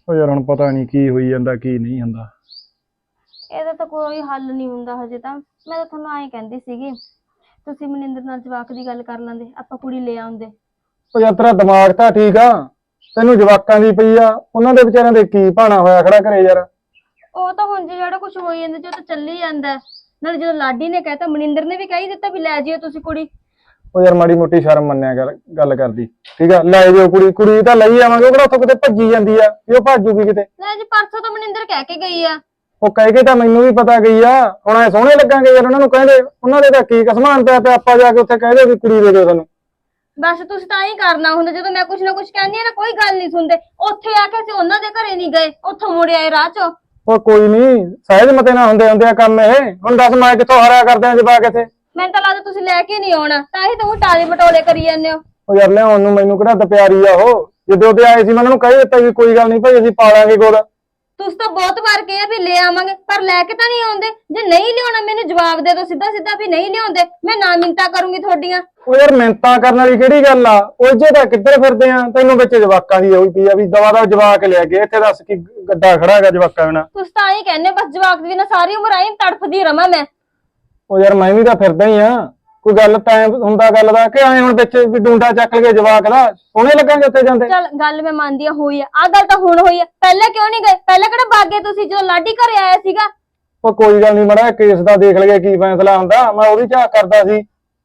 ਉਹ ਯਾਰ ਹੁਣ ਪਤਾ ਨਹੀਂ ਕੀ ਹੋਈ ਜਾਂਦਾ ਕੀ ਨਹੀਂ ਹੁੰਦਾ। ਇਹਦਾ ਤਾਂ ਕੋਈ ਹੱਲ ਨਹੀਂ ਹੁੰਦਾ ਹਜੇ ਤਾਂ। ਮੈਂ ਤਾਂ ਤੁਹਾਨੂੰ ਐਂ ਕਹਿੰਦੀ ਸੀਗੀ ਤੁਸੀਂ ਮਨਿੰਦਰ ਨਾਲ ਜਵਾਕ ਦੀ ਗੱਲ ਕਰ ਲੈਂਦੇ ਆਪਾਂ ਕੁੜੀ ਲੈ ਆਉਂਦੇ। ਉਹ ਯਾਰ ਤੇਰਾ ਦਿਮਾਗ ਤਾਂ ਠੀਕ ਆ ਤੈਨੂੰ ਜਵਾਕਾਂ ਦੀ ਪਈ ਆ ਉਹਨਾਂ ਦੇ ਵਿਚਾਰਿਆਂ ਦੇ ਕੀ ਭਾਣਾ ਹੋਇਆ ਖੜਾ ਘਰੇ ਯਾਰ? ਉਹ ਤਾਂ ਹੁਣ ਜੇ ਜਿਹੜਾ ਕੁਝ ਹੋਈ ਜਾਂਦਾ ਜੋ ਤਾਂ ਚੱਲੀ ਜਾਂਦਾ। ਹੈ। ਨਾਲੇ ਜਦੋਂ ਲਾਡੀ ਨੇ ਕਹਿਤਾ ਮਨਿੰਦਰ ਨੇ ਵੀ ਕਹਿ ਹੀ ਦਿੱਤਾ ਵੀ ਲੈ ਜਿਓ ਤੁਸੀਂ ਕੁੜੀ। ਉਹ ਯਾਰ ਮਾੜੀ ਮੋਟੀ ਸ਼ਰਮ ਮੰਨਿਆ ਗੱਲ ਗੱਲ ਕਰਦੀ। ਠੀਕ ਆ ਲੈ ਜਿਓ ਕੁੜੀ ਕੁੜੀ ਤਾਂ ਲਈ ਆਵਾਂਗੇ ਉਹ ਕਿਹੜਾ ਉੱਥੋਂ ਕਿਤੇ ਭੱਜੀ ਜਾਂਦੀ ਆ ਵੀ ਉਹ ਭੱਜੂਗੀ ਕਿਤੇ। ਲੈ ਜੀ ਪਰਸੋਂ ਤਾਂ ਮਨਿੰਦਰ ਕਹਿ ਕੇ ਗਈ ਆ। ਉਹ ਕਹਿ ਕੇ ਤਾਂ ਮੈਨੂੰ ਵੀ ਪਤਾ ਗਈ ਆ। ਹੁਣ ਐ ਸੋਹਣੇ ਲੱਗਾਂਗੇ ਯਾਰ ਉਹਨਾਂ ਨੂੰ ਕਹਿੰਦੇ ਉਹਨਾਂ ਦੇ ਤਾਂ ਕੀ ਕਸਮਾਨ ਪਿਆ ਤੇ ਆਪਾਂ ਜਾ ਕੇ ਉੱਥੇ ਕਹਦੇ ਵੀ ਕੁੜੀ ਦੇ ਦਿਓ ਤੁਹਾਨੂੰ। ਬਸ ਤੁਸੀਂ ਤਾਂ ਹੀ ਕਰਨਾ ਹੁੰਦਾ ਜਦੋਂ ਮੈਂ ਕੁਝ ਨਾ ਕੁਝ ਕਹਿੰਦੀ ਆ ਨਾ ਕੋਈ ਗੱਲ ਨਹੀਂ ਸੁਣਦੇ। ਉੱਥੇ ਆ ਕੇ ਅਸੀਂ ਉਹਨਾਂ ਦੇ ਘਰੇ ਨਹੀਂ ਗਏ ਉੱਥੋਂ ਮੁੜ ਆਏ ਰਾਹ ਚੋਂ। ਉਹ ਕੋਈ ਨਹੀਂ ਸਹਿਜ ਮਤੇ ਨਾ ਹੁੰਦੇ ਹੁੰਦੇ ਆ ਕੰਮ ਇਹ। ਹੁਣ ਦੱਸ ਮੈਂ ਕਿੱਥੋਂ ਹਰਿਆ ਕਰਦੇ ਆ ਜਵਾ ਕਿਥੇ ਮੈਨੂੰ ਤਾਂ ਲੱਗਦਾ ਤੁਸੀਂ ਲੈ ਕੇ ਨਹੀਂ ਆਉਣਾ ਤਾਂ ਹੀ ਤੂੰ ਟਾਲੇ ਬਟੋਲੇ ਕਰੀ ਜਾਂਦੇ ਹੋ। ਉਹ ਯਾਰ ਲਿਆਉਣ ਨੂੰ ਮੈਨੂੰ ਕਿਹੜਾ ਦਪਿਆਰੀ ਆ ਉਹ। ਜਦੋਂ ਉਹਦੇ ਆਏ ਸੀ ਮੈਂ ਉਹਨਾਂ ਨੂੰ ਕਹਿ ਦਿੱਤਾ ਵੀ ਕੋਈ ਗੱਲ ਨਹੀਂ ਭਾਈ ਅਸੀਂ ਪਾਲਾਂਗੇ ਗੋਦ। ਤੁਸੀਂ ਤਾਂ ਬਹੁਤ ਵਾਰ ਕਿਹਾ ਵੀ ਲੈ ਆਵਾਂਗੇ ਪਰ ਲੈ ਕੇ ਤਾਂ ਨਹੀਂ ਆਉਂਦੇ। ਜੇ ਨਹੀਂ ਲਿਆਉਣਾ ਮੈਨੂੰ ਜਵਾਬ ਦੇ ਦਿਓ ਸਿੱਧਾ ਸਿੱਧਾ ਵੀ ਨਹੀਂ ਲਿਆਉਂਦੇ। ਮੈਂ ਨਾ ਮਿੰਤਾ ਕਰੂੰਗੀ ਤੁਹਾਡੀਆਂ। ਉਹ ਯਾਰ ਮਿੰਤਾਂ ਕਰਨ ਵਾਲੀ ਕਿਹੜੀ ਗੱਲ ਆ? ਜੇ ਤਾਂ ਕਿੱਧਰ ਫਿਰਦੇ ਆ? ਤੈਨੂੰ ਵਿੱਚ ਜਵਾਕਾਂ ਦੀ ਹੋਈ ਪਈ ਆ ਵੀ ਦਵਾ ਦਾ ਜਵਾਕ ਲੈ ਕੇ ਇੱਥੇ ਦੱਸ ਕੀ ਗੱਡਾ ਖੜਾ ਹੈਗਾ ਜਵਾਕਾਂ ਬਿਨਾ ਤੁਸੀਂ ਤਾਂ ਹੀ ਕਹਿੰਦੇ ਬਸ ਜਵਾਬ ਦੇ ਬਿਨਾਂ ਸਾਰੀ ਉਮਰ ਆਈ ਤੜਫਦੀ ਰਵਾਂ ਮੈਂ। ਉਹ ਯਾਰ ਮੈਂ ਵੀ ਤਾਂ ਫਿਰਦਾ ਹੀ ਆ। ਕੋਈ ਗੱਲ ਟਾਈਮ ਹੁੰਦਾ ਗੱਲ ਦਾ ਕਿ ਐ ਹੁਣ ਵਿੱਚ ਵੀ ਡੂੰਡਾ ਚੱਕ ਲਗੇ ਜਵਾਕ ਦਾ ਸੋਹਣੇ ਲੱਗਾਂਗੇ ਉੱਥੇ ਜਾਂਦੇ। ਚੱਲ ਗੱਲ ਮੈਂ ਮੰਨਦੀ ਆ ਹੋਈ ਆ। ਆ ਗੱਲ ਤਾਂ ਹੁਣ ਹੋਈ ਆ। ਪਹਿਲਾਂ ਕਿਉਂ ਨਹੀਂ ਗਏ? ਪਹਿਲਾਂ ਕਿਹੜਾ ਬਾਗੇ ਤੁਸੀਂ ਜਦੋਂ ਲਾਡੀ ਘਰੇ ਆਇਆ ਸੀਗਾ? ਉਹ ਕੋਈ ਗੱਲ ਨਹੀਂ ਮੜਾ ਕੇਸ ਦਾ ਦੇਖ ਲਗੇ ਕੀ ਫੈਸਲਾ ਹੁੰਦਾ। ਮੈਂ ਉਹਦੀ ਝਾਕ ਕਰਦਾ ਸੀ।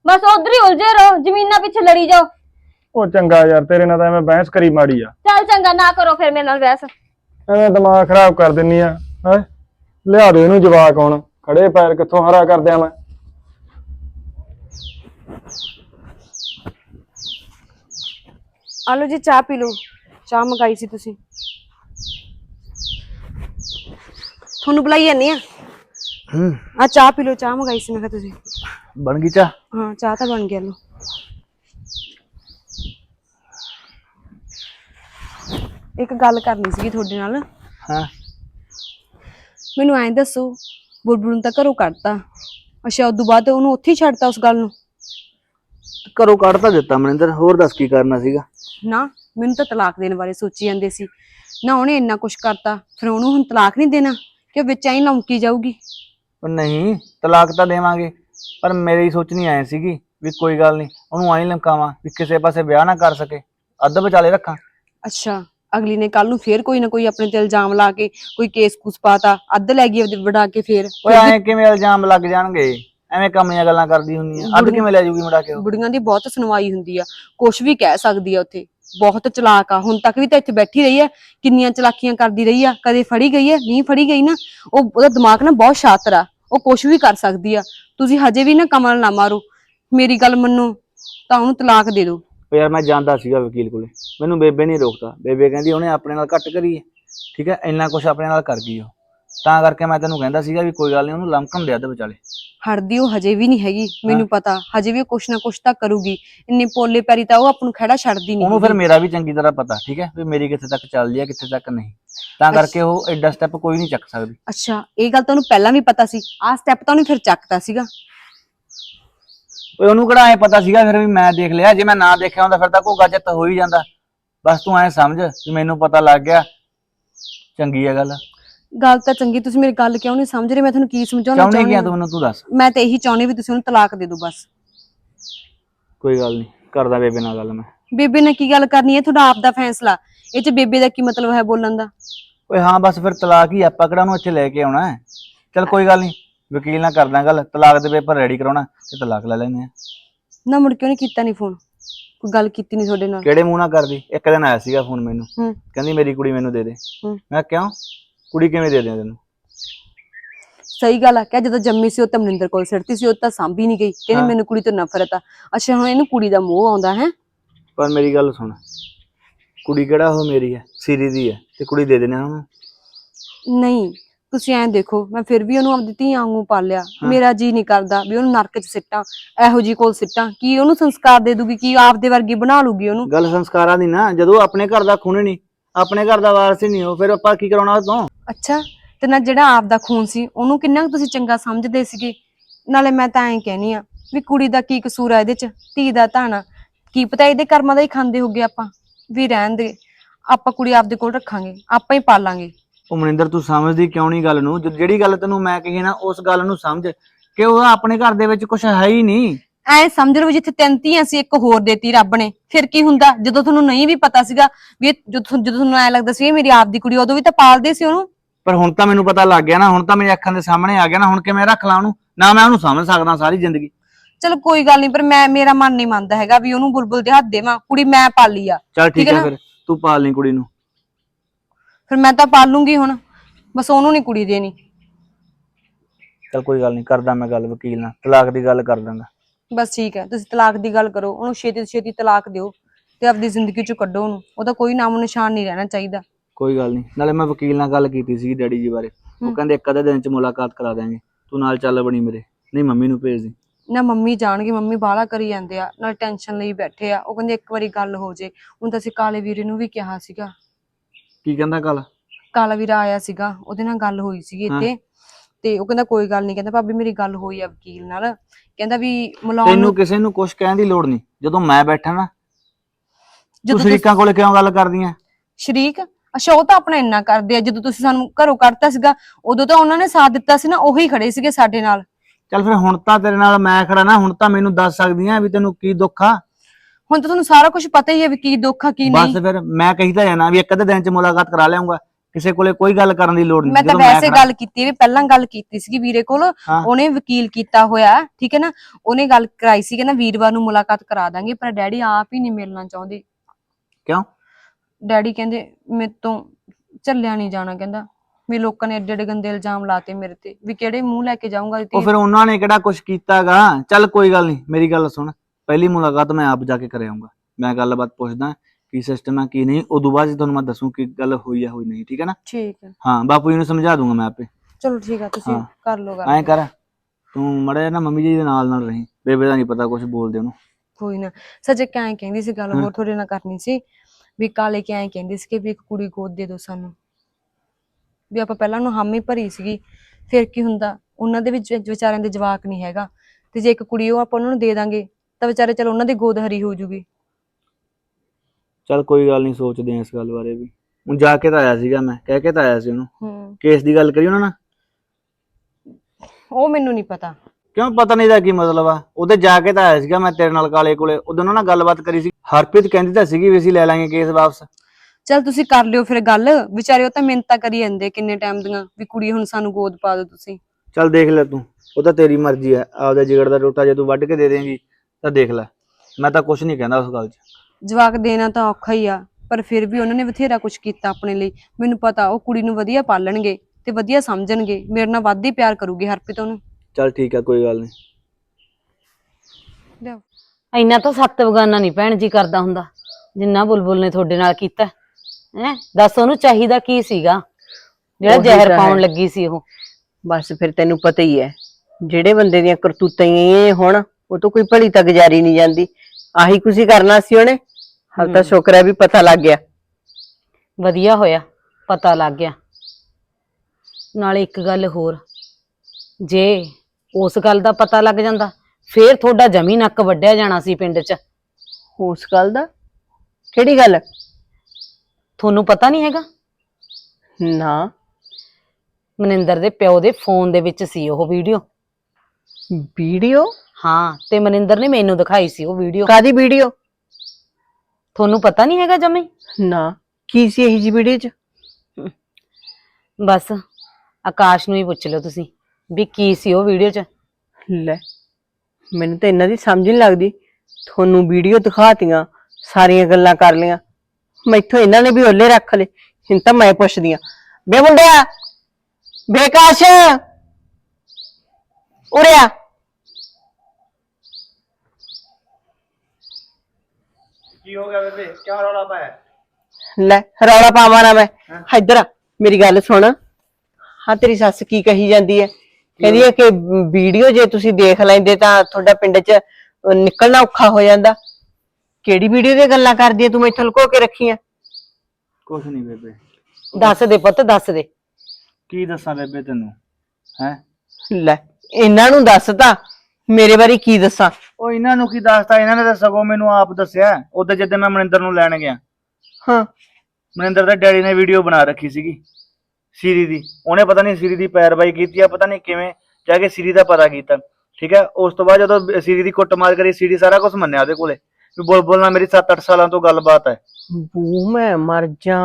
ਬਸ ਉਧਰ ਹੀ ਉਲਝੇ ਰਹੋ ਜ਼ਮੀਨਾਂ ਪਿੱਛੇ ਲੜੀ ਜਾਓ। ਉਹ ਚੰਗਾ ਯਾਰ ਤੇਰੇ ਨਾਲ ਤਾਂ ਐਵੇਂ ਬਹਿਸ ਕਰੀ ਮਾੜੀ ਆ। ਚੱਲ ਚੰਗਾ ਨਾ ਕਰੋ ਫਿਰ ਮੇਰੇ ਨਾਲ ਬਹਿਸ। ਐਵੇਂ ਦਿਮਾਗ ਖਰਾਬ ਕਰ ਦਿੰਨੀ ਆ ਹੈ? ਲਿਆ ਦੇ ਇਹਨੂੰ ਜਵਾਕ ਹੁਣ। ਖੜੇ ਪੈਰ ਕਿੱਥੋਂ ਹਰਾ ਕਰਦਿਆਂ ਮੈਂ। ਆ ਲਓ ਜੀ ਚਾਹ ਪੀ ਲਓ। ਚਾਹ ਮੰਗਾਈ ਸੀ ਤੁਸੀਂ। ਤੁਹਾਨੂੰ ਬੁਲਾਈ ਜਾਂਦੀ ਆ? ਹੂੰ। ਆ ਚਾਹ ਪੀ ਲਓ ਚਾਹ ਮੰਗਾਈ ਸੀ ਮੈਂ ਕਿਹਾ ਤੁਸੀਂ। ਬਣ ਗਈ ਚਾ ਹਾਂ ਚਾਹ ਤਾਂ ਬਣ ਗਿਆ ਲੋ ਇੱਕ ਗੱਲ ਕਰਨੀ ਸੀਗੀ ਤੁਹਾਡੇ ਨਾਲ। ਹਾਂ। ਮੈਨੂੰ ਐਂ ਦੱਸੋ ਬੁਲਬੁਲ ਨੂੰ ਤਾਂ ਘਰੋਂ ਕੱਢਤਾ। ਅੱਛਾ ਉਦੋਂ ਬਾਅਦ ਉਹਨੂੰ ਉੱਥੇ ਹੀ ਛੱਡਤਾ ਉਸ ਗੱਲ ਨੂੰ। ਘਰੋਂ ਕੱਢ ਤਾਂ ਦਿੱਤਾ ਮਨਿੰਦਰ ਹੋਰ ਦੱਸ ਕੀ ਕਰਨਾ ਸੀਗਾ? ਨਾ ਮੈਨੂੰ ਤਾਂ ਤਲਾਕ ਦੇਣ ਬਾਰੇ ਸੋਚੀ ਜਾਂਦੇ ਸੀ। ਨਾ ਉਹਨੇ ਇੰਨਾ ਕੁਛ ਕਰਤਾ ਫਿਰ ਉਹਨੂੰ ਹੁਣ ਤਲਾਕ ਨਹੀਂ ਦੇਣਾ ਕਿ ਉਹ ਵਿੱਚ ਐਂ ਲਮਕੀ ਜਾਊਗੀ? ਉਹ ਨਹੀਂ ਤਲਾਕ ਤਾਂ ਦੇਵਾਂਗੇ ਪਰ ਮੇਰੀ ਸੋਚ ਨਹੀਂ ਆਈ ਸੀਗੀ ਵੀ ਕੋਈ ਗੱਲ ਨਹੀਂ ਉਹਨੂੰ ਆਈ ਲਮਕਾਵਾਂ ਵੀ ਕਿਸੇ ਪਾਸੇ ਵਿਆਹ ਨਾ ਕਰ ਸਕੇ ਅੱਧ ਵਿਚਾਲੇ ਰੱਖਾਂ। ਅੱਛਾ ਅਗਲੀ ਨੇ ਕੱਲ ਨੂੰ ਫੇਰ ਕੋਈ ਨਾ ਕੋਈ ਆਪਣੇ ਤੇ ਇਲਜ਼ਾਮ ਲਾ ਕੇ ਕੋਈ ਕੇਸ ਕੁਸ ਪਾਤਾ ਅੱਧ ਲੈ ਗਈ ਉਹਦੇ ਵੜਾ ਕੇ ਫੇਰ। ਓਏ ਐਂ ਕਿਵੇਂ ਇਲਜ਼ਾਮ ਲੱਗ ਜਾਣਗੇ? ਐਵੇਂ ਕੰਮ ਦੀਆਂ ਗੱਲਾਂ ਕਰਦੀ ਹੁੰਦੀ ਆ। ਅੱਧ ਕਿਵੇਂ ਲੈ ਜੂਗੀ ਮੁੰਡਾ ਕੇ ਉਹ? ਬੁੜੀਆਂ ਦੀ ਬਹੁਤ ਸੁਣਵਾਈ ਹੁੰਦੀ ਆ। ਕੁਛ ਵੀ ਕਹਿ ਸਕਦੀ ਆ ਉੱਥੇ। ਬਹੁਤ ਚਲਾਕ ਆ। ਹੁਣ ਤੱਕ ਵੀ ਤਾਂ ਇੱਥੇ ਬੈਠੀ ਰਹੀ ਆ। ਕਿੰਨੀਆਂ ਚਲਾਕੀਆਂ ਕਰਦੀ ਰਹੀ ਆ। ਕਦੇ ਫੜੀ ਗਈ ਆ ਨਹੀਂ ਫੜੀ ਗਈ ਨਾ। ਉਹ ਉਹਦਾ ਦਿਮਾਗ ਨਾ ਬਹੁਤ ਸ਼ਾਤਰ ਆ। ਉਹ ਕੁਛ ਵੀ ਕਰ ਸਕਦੀ ਆ। ਤੁਸੀਂ ਹਜੇ ਵੀ ਨਾ ਕਮਲ ਨਾ ਮਾਰੋ। ਮੇਰੀ ਗੱਲ ਮੰਨੋ ਤਾਂ ਉਹਨੂੰ ਤਲਾਕ ਦੇ ਦਿਓ। ਓ ਯਾਰ ਮੈਂ ਜਾਂਦਾ ਸੀਗਾ ਵਕੀਲ ਕੋਲੇ। ਮੈਨੂੰ ਬੇਬੇ ਨਹੀਂ ਰੋਕਦਾ। ਬੇਬੇ ਕਹਿੰਦੀ ਉਹਨੇ ਆਪਣੇ ਨਾਲ ਘੱਟ ਕਰੀ ਹੈ ਠੀਕ ਹੈ ਇੰਨਾ ਕੁਛ ਆਪਣੇ ਨਾਲ ਕਰ ਗਈ ਉਹ। ਤਾਂ ਕਰਕੇ ਮੈਂ ਤੈਨੂੰ ਕਹਿੰਦਾ ਸੀਗਾ ਵੀ ਕੋਈ ਗੱਲ ਨਹੀਂ ਉਹਨੂੰ ਲਮਕਣ ਦੇ ਅੱਧ ਵਿਚਾਲੇ। ਹਟਦੀ ਉਹ ਹਜੇ ਵੀ ਨਹੀਂ ਹੈਗੀ ਮੈਨੂੰ ਪਤਾ ਹਜੇ ਵੀ ਉਹ ਕੁਛ ਨਾ ਕੁਛ ਤਾਂ ਕਰੂਗੀ। ਇੰਨੇ ਪੋਲੇ ਪੈਰੀ ਤਾਂ ਉਹ ਆਪ ਨੂੰ ਖੜਾ ਛੱਡਦੀ ਨਹੀਂ ਉਹਨੂੰ ਫਿਰ ਮੇਰਾ ਵੀ ਚੰਗੀ ਤਰ੍ਹਾਂ ਪਤਾ ਠੀਕ ਹੈ ਵੀ ਮੇਰੀ ਕਿੱਥੇ ਤੱਕ ਚੱਲਦੀ ਹੈ ਕਿੱਥੇ ਤੱਕ ਨਹੀਂ। ਤਾਂ ਕਰਕੇ ਉਹ ਐਡਾ ਸਟੈਪ ਕੋਈ ਨਹੀਂ ਚੱਕ ਸਕਦੀ। ਅੱਛਾ ਇਹ ਗੱਲ ਤਾਂ ਉਹਨੂੰ ਪਹਿਲਾਂ ਵੀ ਪਤਾ ਸੀ ਆਹ ਸਟੈਪ ਤਾਂ ਉਹਨੇ ਫਿਰ ਚੱਕਤਾ ਸੀਗਾ। ਓਏ ਉਹਨੂੰ ਕਿਹੜਾ ਐ ਪਤਾ ਸੀਗਾ ਫਿਰ ਵੀ ਮੈਂ ਦੇਖ ਲਿਆ ਜੇ ਮੈਂ ਨਾ ਦੇਖਿਆ ਹੁੰਦਾ ਫਿਰ ਤਾਂ ਕੋਈ ਗੱਜਤ ਹੋ ਹੀ ਜਾਂਦਾ। ਬਸ ਤੂੰ ਐ ਸਮਝ ਵੀ ਮੈਨੂੰ ਪਤਾ ਲੱਗ ਗਿਆ। ਚੰਗੀ ਹੈ ਗੱਲ। ਗੱਲ ਤਾਂ ਚੰਗੀ ਤੁਸੀਂ ਮੇਰੀ ਗੱਲ ਕਿਉਂ ਨਹੀਂ ਸਮਝ ਰਹੇ? ਮੈਂ ਤੁਹਾਨੂੰ ਕੀ ਸਮਝਾਉਣਾ ਚਾਹੁੰਦੀ ਚਾਹੁੰਦੀ ਕੀ ਆ ਹਾਂ? ਤੂੰ ਮੈਨੂੰ ਤੂੰ ਦੱਸ। ਮੈਂ ਤਾਂ ਇਹੀ ਚਾਹੁੰਦੀ ਵੀ ਤੁਸੀਂ ਉਹਨੂੰ ਤਲਾਕ ਦੇ ਦਿਓ ਬਸ। ਕੋਈ ਗੱਲ ਨਹੀਂ ਕਰਦਾ ਬੇਬੇ ਨਾਲ ਗੱਲ ਮੈਂ। ਬੇਬੇ ਨੇ ਕੀ ਗੱਲ ਕਰਨੀ ਹੈ? ਤੁਹਾਡਾ ਆਪ ਦਾ ਫੈਸਲਾ। ਇਹ ਚ ਬੇਬੇ ਦਾ ਕੀ ਮਤਲਬ ਹੈ ਬੋਲਣ ਦਾ? ਓਏ ਹਾਂ ਬਸ ਫਿਰ ਤਲਾਕ ਹੀ ਆਪਾਂ ਕਿਹੜਾ ਨੂੰ ਇੱਥੇ ਲੈ ਕੇ ਆਉਣਾ ਹੈ? ਚਲ ਕੋਈ ਗੱਲ ਨਹੀਂ ਵਕੀਲ ਨਾਲ ਕਰਦਾ ਗੱਲ ਤਲਾਕ ਦੇ ਪੇਪਰ ਰੈਡੀ ਕਰਾਉਣਾ ਤੇ ਤਲਾਕ ਲੈ ਲੈਣੇ ਆ ਨਾ ਮੁੜ ਕਿਉਂ ਨਹੀਂ ਕੀਤਾ ਨਹੀਂ ਫੋਨ ਕੋਈ ਗੱਲ ਕੀਤੀ ਨਹੀਂ ਤੁਹਾਡੇ ਨਾਲ। ਕਿਹੜੇ ਮੂੰਹ ਨਾਲ ਕਰਦੀ? ਇੱਕ ਦਿਨ ਆਇਆ ਸੀਗਾ ਫੋਨ ਮੈਨੂੰ। ਹੂੰ। ਕਹਿੰਦੀ ਮੇਰੀ ਕੁੜੀ ਮੈਨੂੰ ਦੇ ਦੇ। ਹੂੰ। ਮੈਂ ਕਿਹਾ ਕਿਉਂ? ਕੁੜੀ ਕਿਵੇਂ ਦੇ ਦਿਆਂ ਤੈਨੂੰ? ਸਹੀ ਗੱਲ ਆ ਕਿ ਜਦੋਂ ਜੰਮੀ ਸੀ ਉਹ ਤਾਂ ਮਨਿੰਦਰ ਕੋਲ ਸਿਰਤੀ ਸੀ ਉਹ ਤਾਂ ਸਾਂਭੀ ਨਹੀਂ ਗਈ। ਕਹਿੰਦੀ ਹਾਂ। ਮੈਨੂੰ ਕੁੜੀ ਤੋਂ ਨਫ਼ਰਤ ਆ। ਅੱਛਾ ਹੁਣ ਇਹਨੂੰ ਕੁੜੀ ਦਾ ਮੋਹ ਆਉਂਦਾ ਹੈ? ਪਰ ਮੇਰੀ ਗੱਲ ਸੁਣ। ਕੁੜੀ ਕਿਹੜਾ ਉਹ ਮੇਰੀ ਹੈ? ਸਿਰੀ ਦੀ ਹੈ ਤੇ ਕੁੜੀ ਦੇ ਦੇਣਾ ਉਹਨੂੰ? ਨਹੀਂ ਤੁਸੀਂ ਐਂ ਦੇਖੋ ਮੈਂ ਫਿਰ ਵੀ ਉਹਨੂੰ ਆਪਦੀ ਧੀ ਵਾਂਗੂ ਪਾਲਿਆ। ਮੇਰਾ ਜੀ ਨਹੀਂ ਕਰਦਾ ਵੀ ਉਹਨੂੰ ਨਰਕ 'ਚ ਸਿੱਟਾਂ ਇਹੋ ਜੀ ਕੋਲ ਸਿੱਟਾਂ। ਕੀ ਉਹਨੂੰ ਸੰਸਕਾਰ ਦੇ ਦੂਗੀ ਕੀ ਆਪਦੇ ਵਰਗੀ ਬਣਾ ਲੂਗੀ ਉਹਨੂੰ? ਗੱਲ ਸੰਸਕਾਰਾਂ ਦੀ ਨਾ ਜਦੋਂ ਆਪਣੇ ਘਰ ਦਾ ਖੂਨ ਹੀ ਨਹੀਂ ਆਪਣੇ ਘਰ ਦਾ ਵਾਰਸ ਹੀ ਨਹੀਂ ਹੋ ਫਿਰ ਆਪਾਂ ਕੀ ਕਰਾਉਣਾ ਉਹ ਤੋਂ ਅੱਛਾ ਤੇ ਨਾ ਜਿਹੜਾ ਆਪ ਦਾ ਖੂਨ ਸੀ ਉਹਨੂੰ ਕਿੰਨਾ ਕੁ ਤੁਸੀਂ ਚੰਗਾ ਸਮਝਦੇ ਸੀਗੇ? ਨਾਲੇ ਮੈਂ ਤਾਂ ਐਂ ਕਹਿਨੀ ਆ ਵੀ ਕੁੜੀ ਦਾ ਕੀ ਕਸੂਰ ਆ ਇਹਦੇ 'ਚ? ਧੀ ਦਾ ਧਾਣਾ ਕੀ ਪਤਾ ਇਹਦੇ ਕਰਮਾਂ ਦਾ ਹੀ ਖਾਂਦੇ ਹੋਗੇ ਆਪਾਂ? ਵੀ ਰਹਿਣ ਦੇ। ਆਪਾਂ ਕੁੜੀ ਆਪਦੇ ਕੋਲ ਰੱਖਾਂਗੇ ਆਪਾਂ ਹੀ ਪਾਲਾਂਗੇ। ਉਹ ਮਨਿੰਦਰ ਤੂੰ ਸਮਝਦੀ ਕਿਉਂ ਨਹੀਂ ਗੱਲ ਨੂੰ? ਜਿਹੜੀ ਗੱਲ ਤੈਨੂੰ ਮੈਂ ਕਹੀ ਨਾ ਉਸ ਗੱਲ ਨੂੰ ਸਮਝ ਕਿ ਉਹ ਆਪਣੇ ਘਰ ਦੇ ਵਿੱਚ ਕੁਝ ਹੈ ਹੀ ਨਹੀਂ। ਐ ਸਮਝ ਲਓ ਵੀ ਜਿੱਥੇ ਤਿੰਨ ਧੀਆਂ ਸੀ ਇੱਕ ਹੋਰ ਦੇਤੀ ਰੱਬ ਨੇ। ਫਿਰ ਕੀ ਹੁੰਦਾ? ਜਦੋਂ ਤੁਹਾਨੂੰ ਨਹੀਂ ਵੀ ਪਤਾ ਸੀਗਾ ਵੀ ਇਹ- ਜਦੋਂ ਤੁਹਾਨੂੰ- ਜਦੋਂ ਤੁਹਾਨੂੰ ਐ ਲੱਗਦਾ ਸੀ ਇਹ ਮੇਰੀ ਆਪ ਦੀ ਕੁੜੀ ਉਦੋਂ ਵੀ ਤਾਂ ਪਾਲਦੇ ਸੀ ਉਹਨੂੰ? ਪਰ ਹੁਣ ਤਾਂ ਮੈਨੂੰ ਪਤਾ ਲੱਗ ਗਿਆ ਨਾ ਹੁਣ ਤਾਂ ਮੇਰੀ ਅੱਖਾਂ ਦੇ ਸਾਹਮਣੇ ਆ ਗਿਆ ਨਾ ਹੁਣ ਕਿਵੇਂ ਰੱਖ ਲਾਂ ਉਹਨੂੰ? ਨਾ ਮੈਂ ਉਹਨੂੰ ਸਮਝ ਸਕਦਾ ਸਾਰੀ ਜ਼ਿੰਦਗੀ। ਚਲੋ ਕੋਈ ਗੱਲ ਨਹੀਂ ਪਰ ਮੈਂ ਮੇਰਾ ਮਨ ਨਹੀਂ ਮੰਨਦਾ ਹੈਗਾ ਵੀ ਉਹਨੂੰ ਬੁਲਬੁਲ ਦੇ ਹੱਥ ਦੇਵਾਂ। ਕੁੜੀ ਮੈਂ ਪਾਲੀ ਆ। ਚੱਲ ਠੀਕ ਠੀਕ ਹੈ ਹੈ ਨਾ? ਫਿਰ ਤੂੰ ਪਾਲ ਲਈ ਕੁੜੀ ਨੂੰ। ਫਿਰ ਮੈਂ ਤਾਂ ਪਾਲੂੰਗੀ ਹੁਣ। ਬਸ ਉਹਨੂੰ ਨਹੀਂ ਕੁੜੀ ਦੇਣੀ। ਚੱਲ ਕੋਈ ਗੱਲ ਨਹੀਂ ਕਰਦਾ ਮੈਂ ਗੱਲ ਵਕੀਲ ਨਾਲ ਤਲਾਕ ਦੀ ਗੱਲ ਕਰ ਦਾਂਗਾ ਬਸ ਠੀਕ ਹੈ ਤੁਸੀਂ ਤਲਾਕ ਦੀ ਗੱਲ ਕਰੋ ਉਹਨੂੰ ਛੇਤੀ ਤੋਂ ਛੇਤੀ ਤਲਾਕ ਦਿਓ ਤੇ ਆਪਦੀ ਜ਼ਿੰਦਗੀ ਚੋਂ ਕੱਢੋ ਉਹਨੂੰ ਉਹਦਾ ਕੋਈ ਨਾਮ ਨਿਸ਼ਾਨ ਨਹੀਂ ਰਹਿਣਾ ਚਾਹੀਦਾ ਕੋਈ ਗੱਲ ਨਹੀਂ ਨਾਲੇ ਮੈਂ ਵਕੀਲ ਨਾਲ ਗੱਲ ਕੀਤੀ ਸੀ ਡੈਡੀ ਜੀ ਬਾਰੇ ਉਹ। ਕਹਿੰਦੇ ਇੱਕ ਅੱਧੇ ਦਿਨ ਚ ਮੁਲਾਕਾਤ ਕਰਾ ਦਾਂਗੇ ਤੂੰ ਨਾਲ ਚੱਲ ਬਣੀ ਮੇਰੇ ਨਹੀਂ ਮੰਮੀ ਨੂੰ ਭੇਜ ਦੀ ਨਾ ਮੰਮੀ ਜਾਣਗੇ ਮੰਮੀ ਬਾਹਲਾ ਕਰੀ ਜਾਂਦੇ ਆ ਨਾਲ ਟੈਨਸ਼ਨ ਲਈ ਬੈਠੇ ਆ ਉਹ ਕਹਿੰਦੇ ਇੱਕ ਵਾਰੀ ਗੱਲ ਹੋ ਜੇ ਹੁਣ ਤਾਂ ਅਸੀਂ ਕਾਲੇ ਵੀਰੇ ਨੂੰ ਵੀ ਕਿਹਾ ਸੀਗਾ ਕੀ ਕਹਿੰਦਾ ਕੱਲ ਕਾਲਾ ਵੀਰਾ ਆਇਆ ਸੀਗਾ ਉਹਦੇ ਨਾਲ ਗੱਲ ਹੋਈ ਸੀਗੀ ਹਾਂ। ਇੱਥੇ ਤੇ ਉਹ ਕਹਿੰਦਾ ਕੋਈ ਗੱਲ ਨਹੀਂ ਕਹਿੰਦਾ ਭਾਬੀ ਮੇਰੀ ਗੱਲ ਹੋਈ ਆ ਵਕੀਲ ਨਾਲ। ਕਹਿੰਦਾ ਵੀ ਮਿਲਾਉਣ ਤੈਨੂੰ ਨੂੰ ਕਿਸੇ ਨੂੰ ਕੁਝ ਕਹਿਣ ਦੀ ਲੋੜ ਨਹੀਂ ਜਦੋਂ ਮੈਂ ਬੈਠਾ ਨਾ ਤੂੰ ਜਦੋਂ ਤੁਸੀਂ ਸ਼ਰੀਕਾਂ ਕੋਲੇ ਕਿਉਂ ਗੱਲ ਕਰਦੀ ਆ ਸ਼ਰੀਕ? ਅੱਛਾ ਉਹ ਤਾਂ ਆਪਣਾ ਇੰਨਾ ਕਰਦੇ ਆ। ਜਦੋਂ ਤੁਸੀਂ ਸਾਨੂੰ ਘਰੋਂ ਕੱਢਤਾ ਸੀਗਾ ਉਦੋਂ ਤਾਂ ਉਹਨਾਂ ਨੇ ਸਾਥ ਦਿੱਤਾ ਸੀ ਨਾ ਉਹੀ ਖੜੇ ਸੀਗੇ ਸਾਡੇ ਨਾਲ। ਚੱਲ ਫਿਰ ਹੁਣ ਤਾਂ ਤੇਰੇ ਨਾਲ ਮੈਂ ਖੜਾ ਨਾ ਹੁਣ ਤਾਂ ਮੈਨੂੰ ਦੱਸ ਸਕਦੀ ਆ ਵੀ ਤੈਨੂੰ ਕੀ ਦੁੱਖ ਆ। ਹੁਣ ਤਾਂ ਤੁਹਾਨੂੰ ਸਾਰਾ ਕੁਝ ਪਤਾ ਹੀ ਹੈ ਵੀ ਕੀ ਦੁੱਖ ਆ ਕੀ ਬਸ ਨਹੀਂ। ਫਿਰ ਮੈਂ ਕਹੀ ਤਾਂ ਜਾਣਾ ਵੀ ਇੱਕ ਅੱਧੇ ਦਿਨ ਚ ਮੁਲਾਕਾਤ ਕਰਾ ਲਿਆਉਂਗਾ। ਕਿਸੇ ਕੋਲੇ ਕੋਈ ਗੱਲ ਕਰਨ ਦੀ ਲੋੜ ਨਹੀਂ ਮੈਂ ਤਾਂ ਵੈਸੇ ਗੱਲ ਕੀਤੀ ਵੀ ਪਹਿਲਾਂ ਗੱਲ ਕੀਤੀ ਸੀਗੀ ਵੀਰੇ ਕੋਲ। ਉਹਨੇ ਵਕੀਲ ਕੀਤਾ ਹੋਇਆ ਠੀਕ ਹੈ ਨਾ? ਉਹਨੇ ਗੱਲ ਕਰਾਈ ਸੀ ਕਿ ਨਾ ਵੀਰਵਾਰ ਨੂੰ ਮੁਲਾਕਾਤ ਕਰਾ ਦਾਂਗੇ ਪਰ ਡੈਡੀ ਆਪ ਹੀ ਨਹੀਂ ਮਿਲਣਾ ਚਾਹੁੰਦੇ। ਕਿਉਂ? ਡੈਡੀ ਕਹਿੰਦੇ ਮੇਰੇ ਤੋਂ ਚੱਲਿਆ ਨਹੀਂ ਜਾਣਾ ਕਹਿੰਦਾ। ਵੀ ਲੋਕਾਂ ਨੇ ਏਡੇ ਏਡੇ ਗੰਦੇ ਇਲਜ਼ਾਮ ਲਾਤੇ ਮੇਰੇ ਤੇ ਵੀ ਕਿਹੜੇ ਮੂੰਹ ਲੈ ਕੇ ਜਾਊਂਗਾ ਉਹ ਫਿਰ ਉਹਨਾਂ ਨੇ ਕਿਹੜਾ ਕੁਝ ਕੀਤਾਗਾ? ਚੱਲ ਕੋਈ ਗੱਲ ਨਹੀਂ ਮੇਰੀ ਗੱਲ ਸੁਣ। ਪਹਿਲੀ ਮੁਲਾਕਾਤ ਮੈਂ ਆਪ ਜਾ ਕੇ ਕਰ ਆਉਂਗਾ ਮੈਂ ਗੱਲਬਾਤ ਪੁੱਛਦਾ ਕੀ ਸਿਸਟਮ ਹੈ ਕੀ ਨਹੀਂ ਉਦੋਂ ਬਾਅਦ 'ਚ ਤੁਹਾਨੂੰ ਮੈਂ ਦੱਸੂ ਕੀ ਗੱਲ ਹੋਈ ਆ ਹੋਈ ਨਹੀਂ ਠੀਕ ਹੈ ਨਾ? ਠੀਕ ਹੈ ਹਾਂ ਬਾਪੂ ਜੀ ਨੂੰ ਸਮਝਾ ਦੂੰਗਾ ਮੈਂ ਆਪੇ। ਚਲੋ ਠੀਕ ਹੈ ਤੁਸੀਂ ਹਾਂ। ਕਰ ਲਓ ਗੱਲ। ਐਂ ਕਰ ਤੂੰ ਮੜੇ ਨਾ ਮੰਮੀ ਜੀ ਦੇ ਨਾਲ ਨਾਲ ਰਹੀਂ ਬੇਬੇ ਦਾ ਨਹੀਂ ਪਤਾ ਕੁਝ ਬੋਲਦੇ ਉਹਨੂੰ। ਕੋਈ ਨਾ ਸੱਚੇ ਕਿਆਂ ਕਹਿੰਦੀ ਸੀ ਗੱਲ। ਹੋਰ ਥੋੜੇ ਨਾਲ ਕਰਨੀ ਸੀ ਵੀ ਕਾਲੇ ਕਿਆਂ ਕਹਿੰਦੀ ਸੀ ਕਿ ਵੀ ਇੱਕ ਕੁੜੀ ਗੋਦ ਦੇ ਦਿਓ ਸਾਨੂੰ। ਵੀ ਆਪਾਂ ਪਹਿਲਾਂ ਨੂੰ ਹਾਮੀ ਭਰੀ ਸੀਗੀ ਫਿਰ ਕੀ ਹੁੰਦਾ? ਉਹਨਾਂ ਦੇ ਵਿੱਚ ਵਿਚਾਰਿਆਂ ਦੇ ਜਵਾਕ ਨਹੀਂ ਹੈਗਾ। ਤੇ ਜੇ ਇੱਕ ਕੁੜੀ ਉਹ ਆਪਾਂ ਉਹਨਾਂ ਨੂੰ ਦੇ ਦਾਂਗੇ ਤਾਂ ਵਿਚਾਰੇ ਚਲ ਉਹਨਾਂ ਦੀ ਗੋਦ ਹਰੀ ਹੋ ਜੂਗੀ। ਚੱਲ ਕੋਈ ਗੱਲ ਨਹੀਂ ਸੋਚਦੇ ਆ ਇਸ ਗੱਲ ਬਾਰੇ ਵੀ। ਹੁਣ ਜਾ ਕੇ ਤਾਂ ਆਇਆ ਸੀਗਾ ਮੈਂ ਕਹਿ ਕੇ ਤਾਂ ਆਇਆ ਸੀ ਉਹਨੂੰ। ਹੂੰ। ਕੇਸ ਦੀ ਗੱਲ ਕਰੀ ਉਹਨਾਂ ਨਾਲ? ਉਹ ਮੈਨੂੰ ਨਹੀਂ ਪਤਾ। ਕਿਉਂ ਪਤਾ ਨਹੀਂ ਦਾ ਕੀ ਮਤਲਬ ਆ? ਉਹਦੇ ਜਾ ਕੇ ਤਾਂ ਆਇਆ ਸੀਗਾ ਮੈਂ ਤੇਰੇ ਨਾਲ ਕਾਲੇ ਕੋਲੇ। ਉਦੋਂ ਉਹਨਾਂ ਨਾਲ ਗੱਲਬਾਤ ਕਰੀ ਸੀ। ਹਰਪ੍ਰੀਤ ਕਹਿੰਦੀ ਤਾਂ ਸੀਗੀ ਵੀ ਅਸੀਂ ਲੈ ਲਾਂਗੇ ਕੇਸ ਵਾਪਸ। ਚਲ ਤੁਸੀਂ ਕਰ ਲਿਓ ਫਿਰ ਗੱਲ। ਵਿਚਾਰੇ ਉਹ ਤਾਂ ਮਿੰਤਾ ਕਰੀ ਜਾਂਦੇ ਕਿੰਨੇ ਟਾਈਮ ਦੀਆਂ ਵੀ ਕੁੜੀ ਹੁਣ ਸਾਨੂੰ ਗੋਦ ਪਾ ਦਿਓ ਤੁਸੀਂ। ਚੱਲ ਦੇਖ ਲੈ ਤੂੰ। ਉਹ ਤਾਂ ਤੇਰੀ ਮਰਜ਼ੀ ਆ। ਆਪਦਾ ਜਿਗੜ ਦਾ ਟੋਟਾ ਜੇ ਤੂੰ ਵੱਢ ਕੇ ਦੇ ਦੇਂਗੀ ਤਾਂ ਦੇਖ ਲੈ। ਮੈਂ ਤਾਂ ਕੁਝ ਨਹੀਂ ਕਹਿੰਦਾ ਉਸ ਗੱਲ 'ਚ। ਜਵਾਕ ਦੇਣਾ ਤਾਂ ਔਖਾ ਹੀ ਆ ਪਰ ਫਿਰ ਵੀ ਉਹਨਾਂ ਨੇ ਬਥੇਰਾ ਕੁਝ ਕੀਤਾ ਆਪਣੇ ਲਈ। ਮੈਨੂੰ ਪਤਾ ਉਹ ਕੁੜੀ ਨੂੰ ਵਧੀਆ ਪਾਲਣਗੇ ਤੇ ਵਧੀਆ ਸਮਝਣਗੇ। ਮੇਰੇ ਨਾਲ ਵੱਧ ਹੀ ਪਿਆਰ ਕਰੂਗੀ ਹਰਪ੍ਰੀਤ ਉਹਨੂੰ। ਚੱਲ ਠੀਕ ਆ ਕੋਈ ਗੱਲ ਨਹੀਂ। ਲਿਆਓ। ਇੰਨਾ ਤਾਂ ਸੱਤ ਬਗਾਨਾ ਨਹੀਂ ਭੈਣ ਜੀ ਕਰਦਾ ਹੁੰਦਾ ਜਿੰਨਾ ਬੁਲਬੁਲ ਨੇ ਤੁਹਾਡੇ ਨਾਲ ਕੀਤਾ। ਹੈ ਦੱਸ ਉਹਨੂੰ ਚਾਹੀਦਾ ਕੀ ਸੀਗਾ? ਜਿਹੜਾ ਉਹੀ ਜ਼ਹਿਰ ਤਾਂ ਹੈ। ਪਾਉਣ ਲੱਗੀ ਸੀ ਉਹ। ਬਸ ਫਿਰ ਤੈਨੂੰ ਪਤਾ ਹੀ ਹੈ ਜਿਹੜੇ ਬੰਦੇ ਦੀਆਂ ਕਰਤੂਤਾਂ ਹੀ ਇਹ ਹੁਣ ਉਹ ਤੋਂ ਕੋਈ ਭਲੀ ਤਾਂ ਗੁਜ਼ਾਰੀ ਨਹੀਂ ਜਾਂਦੀ। ਆਹੀ ਕੁਛ ਹੀ ਕਰਨਾ ਸੀ ਉਹਨੇ। ਹਲ ਤਾਂ। ਸ਼ੁਕਰ ਹੈ ਵੀ ਪਤਾ ਲੱਗ ਗਿਆ। ਵਧੀਆ ਹੋਇਆ ਪਤਾ ਲੱਗ ਗਿਆ। ਨਾਲੇ ਇੱਕ ਗੱਲ ਹੋਰ ਜੇ ਉਸ ਗੱਲ ਦਾ ਪਤਾ ਲੱਗ ਜਾਂਦਾ ਫੇਰ ਤੁਹਾਡਾ ਜਮੀ ਨੱਕ ਵੱਢਿਆ ਜਾਣਾ ਸੀ ਪਿੰਡ 'ਚ। ਉਸ ਗੱਲ ਦਾ? ਕਿਹੜੀ ਗੱਲ? ਤੁਹਾਨੂੰ ਪਤਾ ਨਹੀਂ ਹੈਗਾ? ਨਾ। ਮਨਿੰਦਰ ਦੇ ਪਿਓ ਦੇ ਫੋਨ ਦੇ ਵਿੱਚ ਸੀ ਉਹ ਵੀਡੀਓ। ਵੀਡੀਓ? ਹਾਂ ਤੇ ਮਨਿੰਦਰ ਨੇ ਮੈਨੂੰ ਦਿਖਾਈ ਸੀ ਉਹ ਵੀਡੀਓ। ਕਾਦੀ ਵੀਡੀਓ? ਤੁਹਾਨੂੰ ਪਤਾ ਨਹੀਂ ਹੈਗਾ ਜਮੀ? ਨਾ ਕੀ ਸੀ ਇਹ ਜੀ ਵੀਡੀਓ ਚ? ਬਸ ਆਕਾਸ਼ ਨੂੰ ਹੀ ਪੁੱਛ ਲਿਓ ਤੁਸੀਂ ਵੀ ਕੀ ਸੀ ਉਹ ਵੀਡੀਓ 'ਚ? ਲੈ ਮੈਨੂੰ ਤਾਂ ਇਹਨਾਂ ਦੀ ਸਮਝ ਨਹੀਂ ਲੱਗਦੀ। ਤੁਹਾਨੂੰ ਵੀਡੀਓ ਦਿਖਾਤੀਆਂ ਸਾਰੀਆਂ ਗੱਲਾਂ ਕਰ ਲੀਆਂ ਮੈਥੋਂ ਇਹਨਾਂ ਨੇ ਵੀ ਓਲੇ ਰੱਖ ਲਏ ਹੁਣ ਤਾਂ ਮੈਂ ਪੁੱਛਦੀ ਆ ਬੇ ਮੁੰਡਿਆ ਬੇਕਾਸ਼! ਉਰਿਆ ਕੀ ਹੋ ਗਿਆ ਬੇਬੇ? ਕਿਉਂ ਰੌਲਾ ਪਾਇਆ? ਲੈ ਰੌਲਾ ਪਾਵਾਂ ਨਾ ਮੈਂ। ਇੱਧਰ ਆ। ਮੇਰੀ ਗੱਲ ਸੁਣ। ਹਾਂ ਤੇਰੀ ਸੱਸ ਕੀ ਕਹੀ ਜਾਂਦੀ ਹੈ ਕਹਿੰਦੀ ਹੈ ਕਿ ਵੀਡੀਓ ਜੇ ਤੁਸੀਂ ਦੇਖ ਲੈਂਦੇ ਤਾਂ ਤੁਹਾਡਾ ਪਿੰਡ 'ਚ ਅਹ, ਨਿਕਲਣਾ ਔਖਾ ਹੋ ਜਾਂਦਾ। ਕਿਹੜੀ ਵੀਡੀਓ ਦੀਆਂ ਗੱਲਾਂ ਕਰਦੀ ਹੈ ਤੂੰ ਮੈਥੋਂ ਲੁਕੋ ਕੇ ਰੱਖੀਆਂ। ਕੁਛ ਨਹੀਂ ਬੇਬੇ। ਦੱਸ ਦੇ ਪੁੱਤ ਦੱਸ ਦੇ। ਕੀ ਦੱਸਾਂ ਬੇਬੇ ਤੈਨੂੰ? ਹੈ? ਲੈ ਇਹਨਾਂ ਨੂੰ ਦੱਸ ਤਾਂ। ਮੇਰੇ ਬਾਰੇ ਕੀ ਦੱਸਾਂ? ਉਹ ਇਹਨਾਂ ਨੂੰ ਕੀ ਦੱਸਤਾ? ਇਹਨਾਂ ਨੇ ਤਾਂ ਸਗੋਂ ਮੈਨੂੰ ਆਪ ਦੱਸਿਆ। ਉਦੋਂ ਜਦੋਂ ਮੈਂ ਮਨਿੰਦਰ ਨੂੰ ਲੈਣ ਗਿਆ। ਹਾਂ। ਮਨਿੰਦਰ ਦੇ ਡੈਡੀ ਨੇ ਵੀਡੀਓ ਬਣਾ ਰੱਖੀ ਸੀਗੀ। ਸੀਰੀ ਦੀ। ਉਹਨੇ ਪਤਾ ਨਹੀਂ ਸੀਰੀ ਦੀ ਪੈਰਵਾਈ ਕੀਤੀ ਆ ਪਤਾ ਨਹੀਂ ਕਿਵੇਂ ਜਾ ਕੇ ਸੀਰੀ ਦਾ ਪਤਾ ਕੀਤਾ। ਠੀਕ ਹੈ? ਉਸ ਤੋਂ ਬਾਅਦ ਜਦੋਂ ਸੀਰੀ ਦੀ ਕੁੱਟਮਾਰ ਕਰੀ ਸੀਰੀ ਸਾਰਾ ਕੁਝ ਮੰਨਿਆ ਉਹਦੇ ਕੋਲੇ। ਵੀ ਬੁਲਬੁਲ ਨਾਲ ਮੇਰੀ 7-8 ਸਾਲਾਂ ਤੋਂ ਗੱਲਬਾਤ ਹੈ। ਬੂ ਮੈਂ ਮਰ ਜਾ।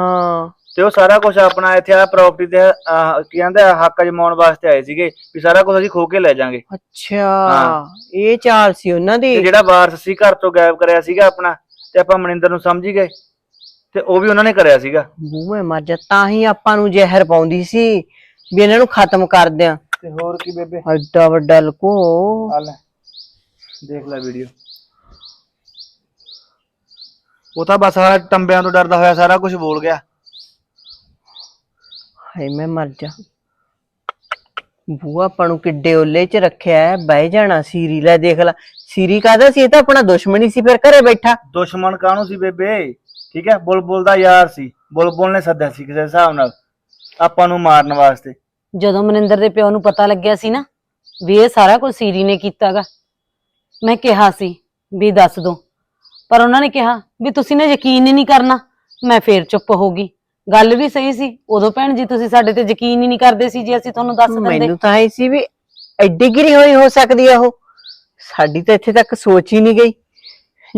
ਤੇ ਉਹ ਸਾਰਾ ਕੁਝ ਆਪਣਾ ਇੱਥੇ ਆ ਪ੍ਰਾਪਰਟੀ ਤੇ ਆਹ, ਕੀ ਕਹਿੰਦੇ ਆ, ਹੱਕ ਜਮਾਉਣ ਵਾਸਤੇ ਆਏ ਸੀਗੇ ਵੀ ਸਾਰਾ ਕੁਝ ਅਸੀਂ ਖੋ ਕੇ ਲੈ ਜਾਾਂਗੇ ਅੱਛਾ ਹਾਂ। ਇਹ ਚਾਲ ਸੀ ਉਹਨਾਂ ਦੀ? ਤੇ ਜਿਹੜਾ ਵਾਰਸ ਸੀ ਘਰ ਤੋਂ ਗਾਇਬ ਕਰਿਆ ਸੀਗਾ ਆਪਣਾ ਤੇ ਆਪਾਂ ਮਨਿੰਦਰ ਨੂੰ ਸਮਝ ਹੀ ਗਏ। ਤੇ ਉਹ ਵੀ ਉਹਨਾਂ ਨੇ ਕਰਿਆ ਸੀਗਾ। ਬੂ ਮੈਂ ਮਰ ਜਾ ਤਾਂ ਹੀ ਆਪਾਂ ਨੂੰ ਜ਼ਹਿਰ ਪਾਉਂਦੀ ਸੀ ਵੀ ਇਹਨਾਂ ਨੂੰ ਖਤਮ ਕਰ ਦਿਆਂ। ਤੇ ਹੋਰ ਕੀ ਬੇਬੇ? ਐਡਾ ਵੱਡਾ ਲਕੋ। ਆ ਲੈ ਦੇਖ ਲੈ ਵੀਡੀਓ ਉਹ ਤਾਂ ਬਸ ਸਾਰਾ ਟੰਬਿਆਂ ਤੋਂ ਡਰਦਾ ਹੋਇਆ ਸਾਰਾ ਕੁਝ ਬੋਲ ਗਿਆ। ਹਾਏ ਮੈਂ ਮਰ ਜਾ। ਬੂਆ ਆਪਾਂ ਨੂੰ ਕਿੱਡੇ ਓਲੇ 'ਚ ਰੱਖਿਆ ਹੈ, ਬਹਿ ਜਾਣਾ ਸੀਰੀ ਲੈ ਦੇਖ ਲੈ। ਸੀਰੀ ਕਾਹਦਾ ਸੀ? ਇਹ ਤਾਂ ਆਪਣਾ ਦੁਸ਼ਮਣੀ ਸੀ ਫਿਰ ਘਰੇ ਬੈਠਾ। ਦੁਸ਼ਮਣ ਕਾਹਨੂੰ ਸੀ ਬੇਬੇ? ਠੀਕ ਹੈ ਬੁਲਬੁਲ ਦਾ ਯਾਰ ਸੀ। ਬੁਲਬੁਲ ਨੇ ਸੱਦਿਆ ਸੀ ਕਿਸੇ ਹਿਸਾਬ ਨਾਲ। ਆਪਾਂ ਨੂੰ ਮਾਰਨ ਵਾਸਤੇ। ਜਦੋਂ ਮਨਿੰਦਰ ਦੇ ਪਿਓ ਨੂੰ ਪਤਾ ਲੱਗਿਆ ਸੀ ਨਾ ਵੀ ਇਹ ਸਾਰਾ ਕੁਝ ਸੀਰੀ ਨੇ ਕੀਤਾਗਾ ਮੈਂ ਕਿਹਾ ਸੀ ਵੀ ਦੱਸ ਦੋ। ਪਰ ਉਹਨਾਂ ਨੇ ਕਿਹਾ ਵੀ ਤੁਸੀਂ ਨੇ ਯਕੀਨ ਹੀ ਨਹੀਂ ਕਰਨਾ ਮੈਂ ਫੇਰ ਚੁੱਪ ਹੋ ਗਈ। ਗੱਲ ਵੀ ਸਹੀ ਸੀ। ਉਦੋਂ ਭੈਣ ਜੀ ਤੁਸੀਂ ਸਾਡੇ ਤੇ ਯਕੀਨ ਹੀ ਨਹੀਂ ਕਰਦੇ ਸੀ ਜੇ ਅਸੀਂ ਤੁਹਾਨੂੰ ਦੱਸ ਦਿੰਦੇ। ਮੈਨੂੰ ਤਾਂ ਇਹ ਸੀ ਵੀ ਐਡੀ ਗਿਰੀ ਹੋਈ ਹੋ ਸਕਦੀ ਆ ਉਹ। ਸਾਡੀ ਤਾਂ ਇੱਥੇ ਤੱਕ ਸੋਚ ਹੀ ਨਹੀਂ ਗਈ।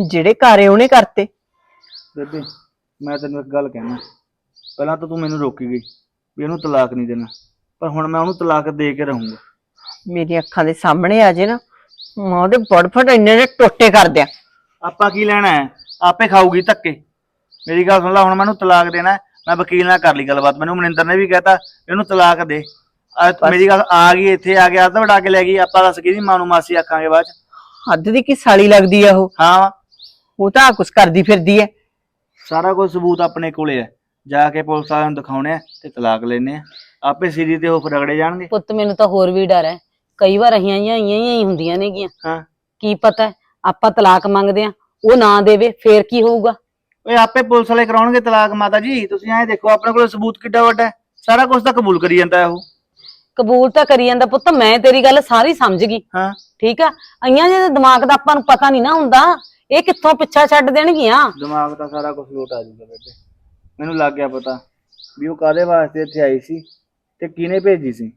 ਜਿਹੜੇ ਕਾਰੇ ਉਹਨੇ ਕਰਤੇ। ਬੇਬੇ ਮੈਂ ਤੈਨੂੰ ਇੱਕ ਗੱਲ ਕਹਿਣਾ। ਪਹਿਲਾਂ ਤਾਂ ਤੂੰ ਮੈਨੂੰ ਰੋਕੀ ਗਈ ਵੀ ਇਹਨੂੰ ਤਲਾਕ ਨਹੀਂ ਦੇਣਾ। ਪਰ ਹੁਣ ਮੈਂ ਉਹਨੂੰ ਤਲਾਕ ਦੇ ਕੇ ਰਹੂੰਗਾ। ਮੇਰੀਆਂ ਅੱਖਾਂ ਦੇ ਸਾਹਮਣੇ ਆ ਜੇ ਨਾ ਮੈਂ ਉਹਦੇ ਬੜ ਫੜ ਇੰਨੇ ਨੇ ਟੋਟੇ ਕਰ ਦਿਆਂ। ਆਪਾਂ ਕੀ ਲੈਣਾ ਹੈ? ਆਪੇ ਖਾਊਗੀ ਧੱਕੇ। ਮੇਰੀ ਗੱਲ ਸੁਣ ਲੈ ਹੁਣ ਮੈਨੂੰ ਤਲਾਕ ਦੇਣਾ ਹੈ, ਮੈਂ ਵਕੀਲ ਨਾਲ ਕਰ ਲਈ ਗੱਲਬਾਤ ਮੈਨੂੰ ਮਨਿੰਦਰ ਨੇ ਵੀ ਕਹਿਤਾ ਇਹਨੂੰ ਤਲਾਕ ਦੇ। ਆ ਮੇਰੀ ਗੱਲ ਆ ਗਈ ਇੱਥੇ ਆ ਗਿਆ ਅੱਧ ਵੜਾ ਕੇ ਲੈ ਗਈ ਆਪਾਂ ਦੱਸ ਕਿਹਦੀ ਮਾਂ ਨੂੰ ਮਾਸੀ ਆਖਾਂਗੇ ਬਾਅਦ ਚ। ਹੱਦ ਦੀ ਕੀ ਸਾਲੀ ਲੱਗਦੀ ਆ ਉਹ? ਹਾਂ। ਉਹ ਤਾਂ ਕੁਛ ਕਰਦੀ ਫਿਰਦੀ ਐ। ਸਾਰਾ ਕੁਝ ਸਬੂਤ ਆਪਣੇ ਕੋਲੇ ਹੈ ਜਾ ਕੇ ਪੁਲਿਸ ਵਾਲਿਆਂ ਨੂੰ ਦਿਖਾਉਣੇ ਆ ਤੇ ਤਲਾਕ ਲੈਣੇ ਆ। ਆਪੇ ਸਿਰੀ ਤੇ ਉਹ ਰਗੜੇ ਜਾਣਗੇ। ਪੁੱਤ ਮੈਨੂੰ ਤਾਂ ਹੋਰ ਵੀ ਡਰ ਹੈ ਕਈ ਵਾਰ ਅਹੀਆਂ ਹੀ ਆਈਆਂ ਹੀ ਹੁੰਦੀਆਂ ਨੇਗੀਆਂ। ਹਾਂ। ਕੀ ਪਤਾ ਆਪਾਂ ਤਲਾਕ ਮੰਗਦੇ ਆ ਉਹ ਨਾ ਦੇਵੇ ਫੇਰ ਕੀ ਹੋਊਗਾ? ਓਏ ਆਪੇ ਪੁਲਿਸ ਵਾਲੇ ਕਰਾਉਣਗੇ ਤਲਾਕ ਮਾਤਾ ਜੀ। ਤੁਸੀਂ ਐਂ ਦੇਖੋ ਆਪਣੇ ਕੋਲ ਸਬੂਤ ਕਿੱਡਾ ਵੱਡਾ ਹੈ? ਸਾਰਾ ਕੁਝ ਤਾਂ ਕਬੂਲ ਕਰੀ ਜਾਂਦਾ ਉਹ। ਕਬੂਲ ਤਾਂ ਕਰੀ ਜਾਂਦਾ ਪੁੱਤ ਮੈਂ ਤੇਰੀ ਗੱਲ ਸਾਰੀ ਸਮਝ ਗਈ। ਹਾਂ। ਠੀਕ ਆ? ਅਈਆਂ ਜਿਹਦੇ ਦਿਮਾਗ ਦਾ ਆਪਾਂ ਨੂੰ ਪਤਾ ਨਹੀਂ ਨਾ ਹੁੰਦਾ। ਇਹ ਕਿੱਥੋਂ ਪਿੱਛਾ ਛੱਡ ਦੇਣਗੀਆਂ? ਦਿਮਾਗ ਤਾਂ ਸਾਰਾ ਕੁਝ ਲੋਟ ਆ ਜੂਗਾ ਬੇਬੇ ਮੈਨੂੰ ਲੱਗ ਗਿਆ ਪਤਾ ਵੀ ਉਹ ਕਾਦੇ ਵਾਸਤੇ ਇੱਥੇ ਆਈ ਸੀ ਤੇ ਕਿਹਨੇ ਭੇਜੀ ਸੀ।